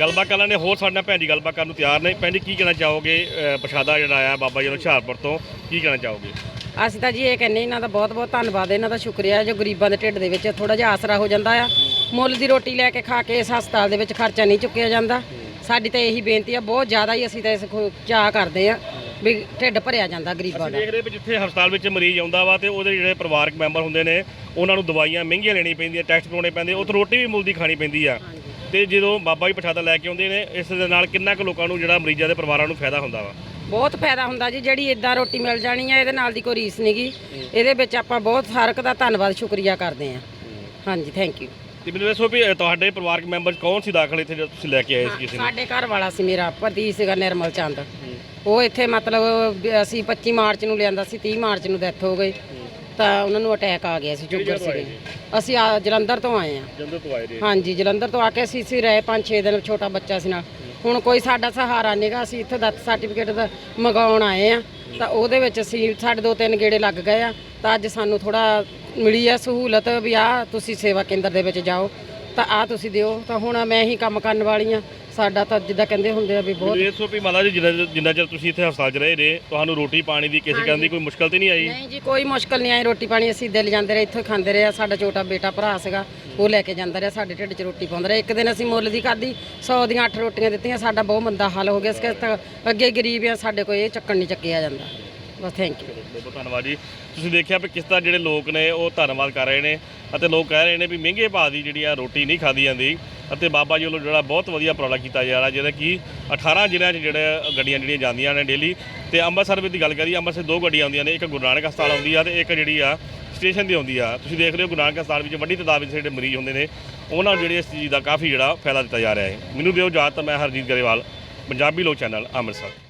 S2: ਗੱਲਬਾਤ ਕਰਨ ਨੇ ਹੋਰ ਸਾਡੇ ਨਾਲ ਭੈਣ ਜੀ ਗੱਲਬਾਤ ਕਰਨ ਨੂੰ ਤਿਆਰ ਨੇ। ਭੈਣ ਜੀ, ਕੀ ਕਹਿਣਾ ਚਾਹੋਗੇ ਪ੍ਰਸ਼ਾਦਾ ਜਿਹੜਾ ਆਇਆ ਬਾਬਾ ਜੀ ਨੂੰ ਹੁਸ਼ਿਆਰਪੁਰ ਤੋਂ, ਕੀ ਕਹਿਣਾ ਚਾਹੋਗੇ?
S6: ਅਸੀਂ ਤਾਂ ਜੀ ਇਹ ਕਹਿੰਦੇ ਇਹਨਾਂ ਦਾ ਬਹੁਤ ਬਹੁਤ ਧੰਨਵਾਦ ਇਹਨਾਂ ਦਾ ਸ਼ੁਕਰੀਆ ਜੋ ਗਰੀਬਾਂ ਦੇ ਢਿੱਡ ਦੇ ਵਿੱਚ ਥੋੜਾ ਜਿਹਾ ਆਸਰਾ ਹੋ ਜਾਂਦਾ ਆ। ਮੁੱਲ ਦੀ ਰੋਟੀ ਲੈ ਕੇ ਖਾ ਕੇ ਇਸ ਹਸਪਤਾਲ ਦੇ ਵਿੱਚ ਖਰਚਾ ਨਹੀਂ ਚੁੱਕਿਆ ਜਾਂਦਾ। ਸਾਡੀ ਤਾਂ ਇਹੀ ਬੇਨਤੀ ਆ ਬਹੁਤ ਜ਼ਿਆਦਾ ਹੀ ਅਸੀਂ ਤਾਂ ਇਸ ਚਾਅ ਕਰਦੇ ਆ ਵੀ ਢਿੱਡ ਭਰਿਆ ਜਾਂਦਾ ਗਰੀਬਾਂ ਦਾ।
S2: ਦੇਖ ਰਹੇ ਵੀ ਜਿੱਥੇ ਹਸਪਤਾਲ ਵਿੱਚ ਮਰੀਜ਼ ਆਉਂਦਾ ਵਾ ਤੇ ਉਹਦੇ ਜਿਹੜੇ ਪਰਿਵਾਰਕ ਮੈਂਬਰ ਹੁੰਦੇ ਨੇ ਉਹਨਾਂ ਨੂੰ ਦਵਾਈਆਂ ਮਹਿੰਗੀਆਂ ਲੈਣੀ ਪੈਂਦੀਆਂ ਟੈਸਟ ਕਰਾਉਣੇ ਪੈਂਦੇ ਉੱਥੇ ਰੋਟੀ ਵੀ ਮੁੱਲ ਦੀ ਖਾਣੀ ਪੈਂਦੀ ਆ। ਤੇ ਜਦੋਂ ਬਾਬਾ ਜੀ ਪ੍ਰਸ਼ਾਦਾ ਲੈ ਕੇ ਆਉਂਦੇ ਨੇ ਇਸ ਦੇ ਨਾਲ ਕਿੰਨਾ ਕੁ ਲੋਕਾਂ ਨੂੰ ਜਿਹੜਾ ਮਰੀਜ਼ਾਂ ਦੇ ਪਰਿਵਾਰਾਂ ਨੂੰ ਫਾਇਦਾ ਹੁੰਦਾ ਵਾ?
S6: ਬਹੁਤ ਫਾਇਦਾ ਹੁੰਦਾ ਜੀ ਜਿਹੜੀ ਇਦਾਂ ਰੋਟੀ ਮਿਲ ਜਾਣੀ ਆ ਇਹਦੇ ਨਾਲ ਦੀ ਕੋਈ ਰੀਸ ਨਹੀਂਗੀ ਇਹਦੇ ਵਿੱਚ ਆਪਾਂ ਬਹੁਤ ਹਰਕ ਦਾ ਧੰਨਵਾਦ ਸ਼ੁਕਰੀਆ ਕਰਦੇ ਆ। ਹਾਂਜੀ ਥੈਂਕ ਯੂ
S2: ਤੇ ਮੈਨੂੰ ਦੱਸੋ ਵੀ ਤੁਹਾਡੇ ਪਰਿਵਾਰਕ ਮੈਂਬਰ ਕੌਣ ਸੀ ਦਾਖਲ ਇੱਥੇ ਜਦੋਂ ਤੁਸੀਂ ਲੈ ਕੇ ਆਏ ਸੀ ਕਿਸੇ ਨੂੰ?
S6: ਸਾਡੇ ਘਰ ਵਾਲਾ ਸੀ ਮੇਰਾ ਪਤੀ ਸੀਗਾ ਨਿਰਮਲ ਚੰਦ। ਉਹ ਇੱਥੇ ਮਤਲਬ ਵੀ ਅਸੀਂ 25 ਮਾਰਚ ਨੂੰ ਲਿਆਂਦਾ ਸੀ 30 ਮਾਰਚ ਨੂੰ ਡੈਥ ਹੋ ਗਈ। ਤਾਂ ਉਹਨਾਂ ਨੂੰ ਅਟੈਕ ਆ ਗਿਆ ਸੀ ਸ਼ੂਗਰ ਸੀਗੇ। ਅਸੀਂ ਆ ਜਲੰਧਰ ਤੋਂ ਆਏ ਆ
S2: ਜਦੋਂ ਤੋਂ ਆਏ ਜੀ।
S6: ਹਾਂਜੀ ਜਲੰਧਰ ਤੋਂ ਆ ਕੇ ਅਸੀਂ ਸੀ ਰਹੇ 5-6 ਦਿਨ ਛੋਟਾ ਬੱਚਾ ਸੀ ਨਾਲ ਹੁਣ ਕੋਈ ਸਾਡਾ ਸਹਾਰਾ ਨਹੀਂਗਾ ਅਸੀਂ ਇੱਥੇ ਡੈਥ ਸਰਟੀਫਿਕੇਟ ਦਾ ਮੰਗਾਉਣ ਆਏ ਆ ਤਾਂ ਉਹਦੇ ਵਿੱਚ ਅਸੀਂ ਸਾਡੇ ਦੋ ਤਿੰਨ ਗੇੜੇ ਲੱਗ ਗਏ ਆ। ਤਾਂ ਅੱਜ ਸਾਨੂੰ ਥੋੜਾ ਮਿਲੀ ਆ ਸਹੂਲਤ ਵੀ ਆ ਤੁਸੀਂ ਸੇਵਾ ਕੇਂਦਰ ਦੇ ਵਿੱਚ ਜਾਓ ਤਾਂ ਆ ਤੁਸੀਂ ਦਿਓ। ਤਾਂ ਹੁਣ ਮੈਂ ਹੀ ਕੰਮ ਕਰਨ ਵਾਲੀ ਆ। ਸਾਡਾ ਤਾਂ ਜਿੱਦਾਂ ਕਹਿੰਦੇ ਹੁੰਦੇ ਆ ਵੀ ਬਹੁਤ
S2: ਇਹ ਦੱਸੋ ਵੀ ਮਾਤਾ ਜੀ ਜਿੰਨਾ ਚਿਰ- ਜਿੰਨਾ ਚਿਰ ਤੁਸੀਂ ਇੱਥੇ ਹਸਪਤਾਲ 'ਚ ਰਹੇ ਨੇ ਤੁਹਾਨੂੰ ਰੋਟੀ ਪਾਣੀ ਦੀ ਕਿਸੇ ਕਰਨ ਦੀ ਕੋਈ ਮੁਸ਼ਕਲ ਤੇ ਨਹੀਂ ਆਈ?
S6: ਨਹੀਂ ਜੀ ਕੋਈ ਮੁਸ਼ਕਲ ਨਹੀਂ ਆਈ। ਰੋਟੀ ਪਾਣੀ ਅਸੀਂ ਦਿਲ ਜਾਂਦੇ ਰਹੇ ਇੱਥੋਂ ਹੀ ਖਾਂਦੇ ਰਹੇ ਆ। ਸਾਡਾ ਛੋਟਾ ਬੇਟਾ ਭਰਾ ਸੀਗਾ ਉਹ ਲੈ ਕੇ ਜਾਂਦਾ ਰਿਹਾ ਸਾਡੇ ਢਿੱਡ 'ਚ ਰੋਟੀ ਪਾਉਂਦਾ ਰਿਹਾ। ਇੱਕ ਦਿਨ ਅਸੀਂ ਮੁੱਲ ਦੀ ਖਾਧੀ 100 ਦੀਆਂ 8 ਰੋਟੀਆਂ ਦਿੱਤੀਆਂ ਸਾਡਾ ਬਹੁਤ ਮੰਦਾ ਹਾਲ ਹੋ ਗਿਆ ਇਸ ਕਰਕੇ ਅੱਗੇ ਗਰੀਬ ਆ ਸਾਡੇ ਕੋਲ ਇਹ ਚੱਕਣ ਨਹੀਂ ਚੱਕਿਆ ਜਾਂਦਾ। ਬਸ ਥੈਂਕ ਯੂ
S2: ਬਹੁਤ ਬਹੁਤ ਧੰਨਵਾਦ ਜੀ। ਤੁਸੀਂ ਦੇਖਿਆ ਵੀ ਕਿਸ ਤਰ੍ਹਾਂ ਜਿਹੜੇ ਲੋਕ ਨੇ, ਉਹ ਧੰਨਵਾਦ ਕਰ ਰਹੇ ਨੇ ਅਤੇ ਲੋਕ ਕਹਿ ਰਹੇ ਨੇ ਵੀ ਮਹਿੰਗੇ ਭਾਅ ਦੀ ਜਿਹੜੀ ਆ ਰੋਟੀ ਨਹੀਂ ਖਾਦੀ ਜਾਂਦੀ ਅਤੇ ਬਾਬਾ ਜੀ ਵੱਲੋਂ ਜਿਹੜਾ ਬਹੁਤ ਵਧੀਆ ਉਪਰਾਲਾ ਕੀਤਾ ਜਾ ਰਿਹਾ ਜਿਹੜਾ ਕਿ 18 ਜ਼ਿਲ੍ਹਿਆਂ 'ਚ ਜਿਹੜੇ ਗੱਡੀਆਂ ਜਿਹੜੀਆਂ ਜਾਂਦੀਆਂ ਨੇ ਡੇਲੀ ਤੇ ਅੰਮ੍ਰਿਤਸਰ ਵਿੱਚ ਦੀ ਗੱਲ ਕਰੀਏ, ਅੰਮ੍ਰਿਤਸਰ ਦੋ ਗੱਡੀਆਂ ਆਉਂਦੀਆਂ ਨੇ, ਇੱਕ ਗੁਰੂ ਨਾਨਕ ਹਸਪਤਾਲ ਆਉਂਦੀ ਆ ਤੇ ਇੱਕ ਜਿਹੜੀ ਆ ਸਟੇਸ਼ਨ ਦੀ ਆਉਂਦੀ ਆ। ਤੁਸੀਂ ਦੇਖ ਰਹੇ ਹੋ ਗੁਰੂ ਨਾਨਕ ਹਸਪਤਾਲ ਵਿੱਚ ਵੱਡੀ ਤਾਦਾਦ ਵਿੱਚ ਜਿਹੜੇ ਮਰੀਜ਼ ਹੁੰਦੇ ਨੇ, ਉਹਨਾਂ ਨੂੰ ਜਿਹੜੇ ਇਸ ਚੀਜ਼ ਦਾ ਕਾਫੀ ਜਿਹੜਾ ਫਾਇਦਾ ਦਿੱਤਾ ਜਾ ਰਿਹਾ ਹੈ। ਮੈਨੂੰ ਦਿਓ ਇਜਾਜ਼ਤ, ਮੈਂ ਹਰਜੀਤ ਗਰੇਵਾਲ, ਪੰਜਾਬੀ ਲੋਕ ਚੈਨਲ, ਅੰਮ੍ਰਿਤਸਰ।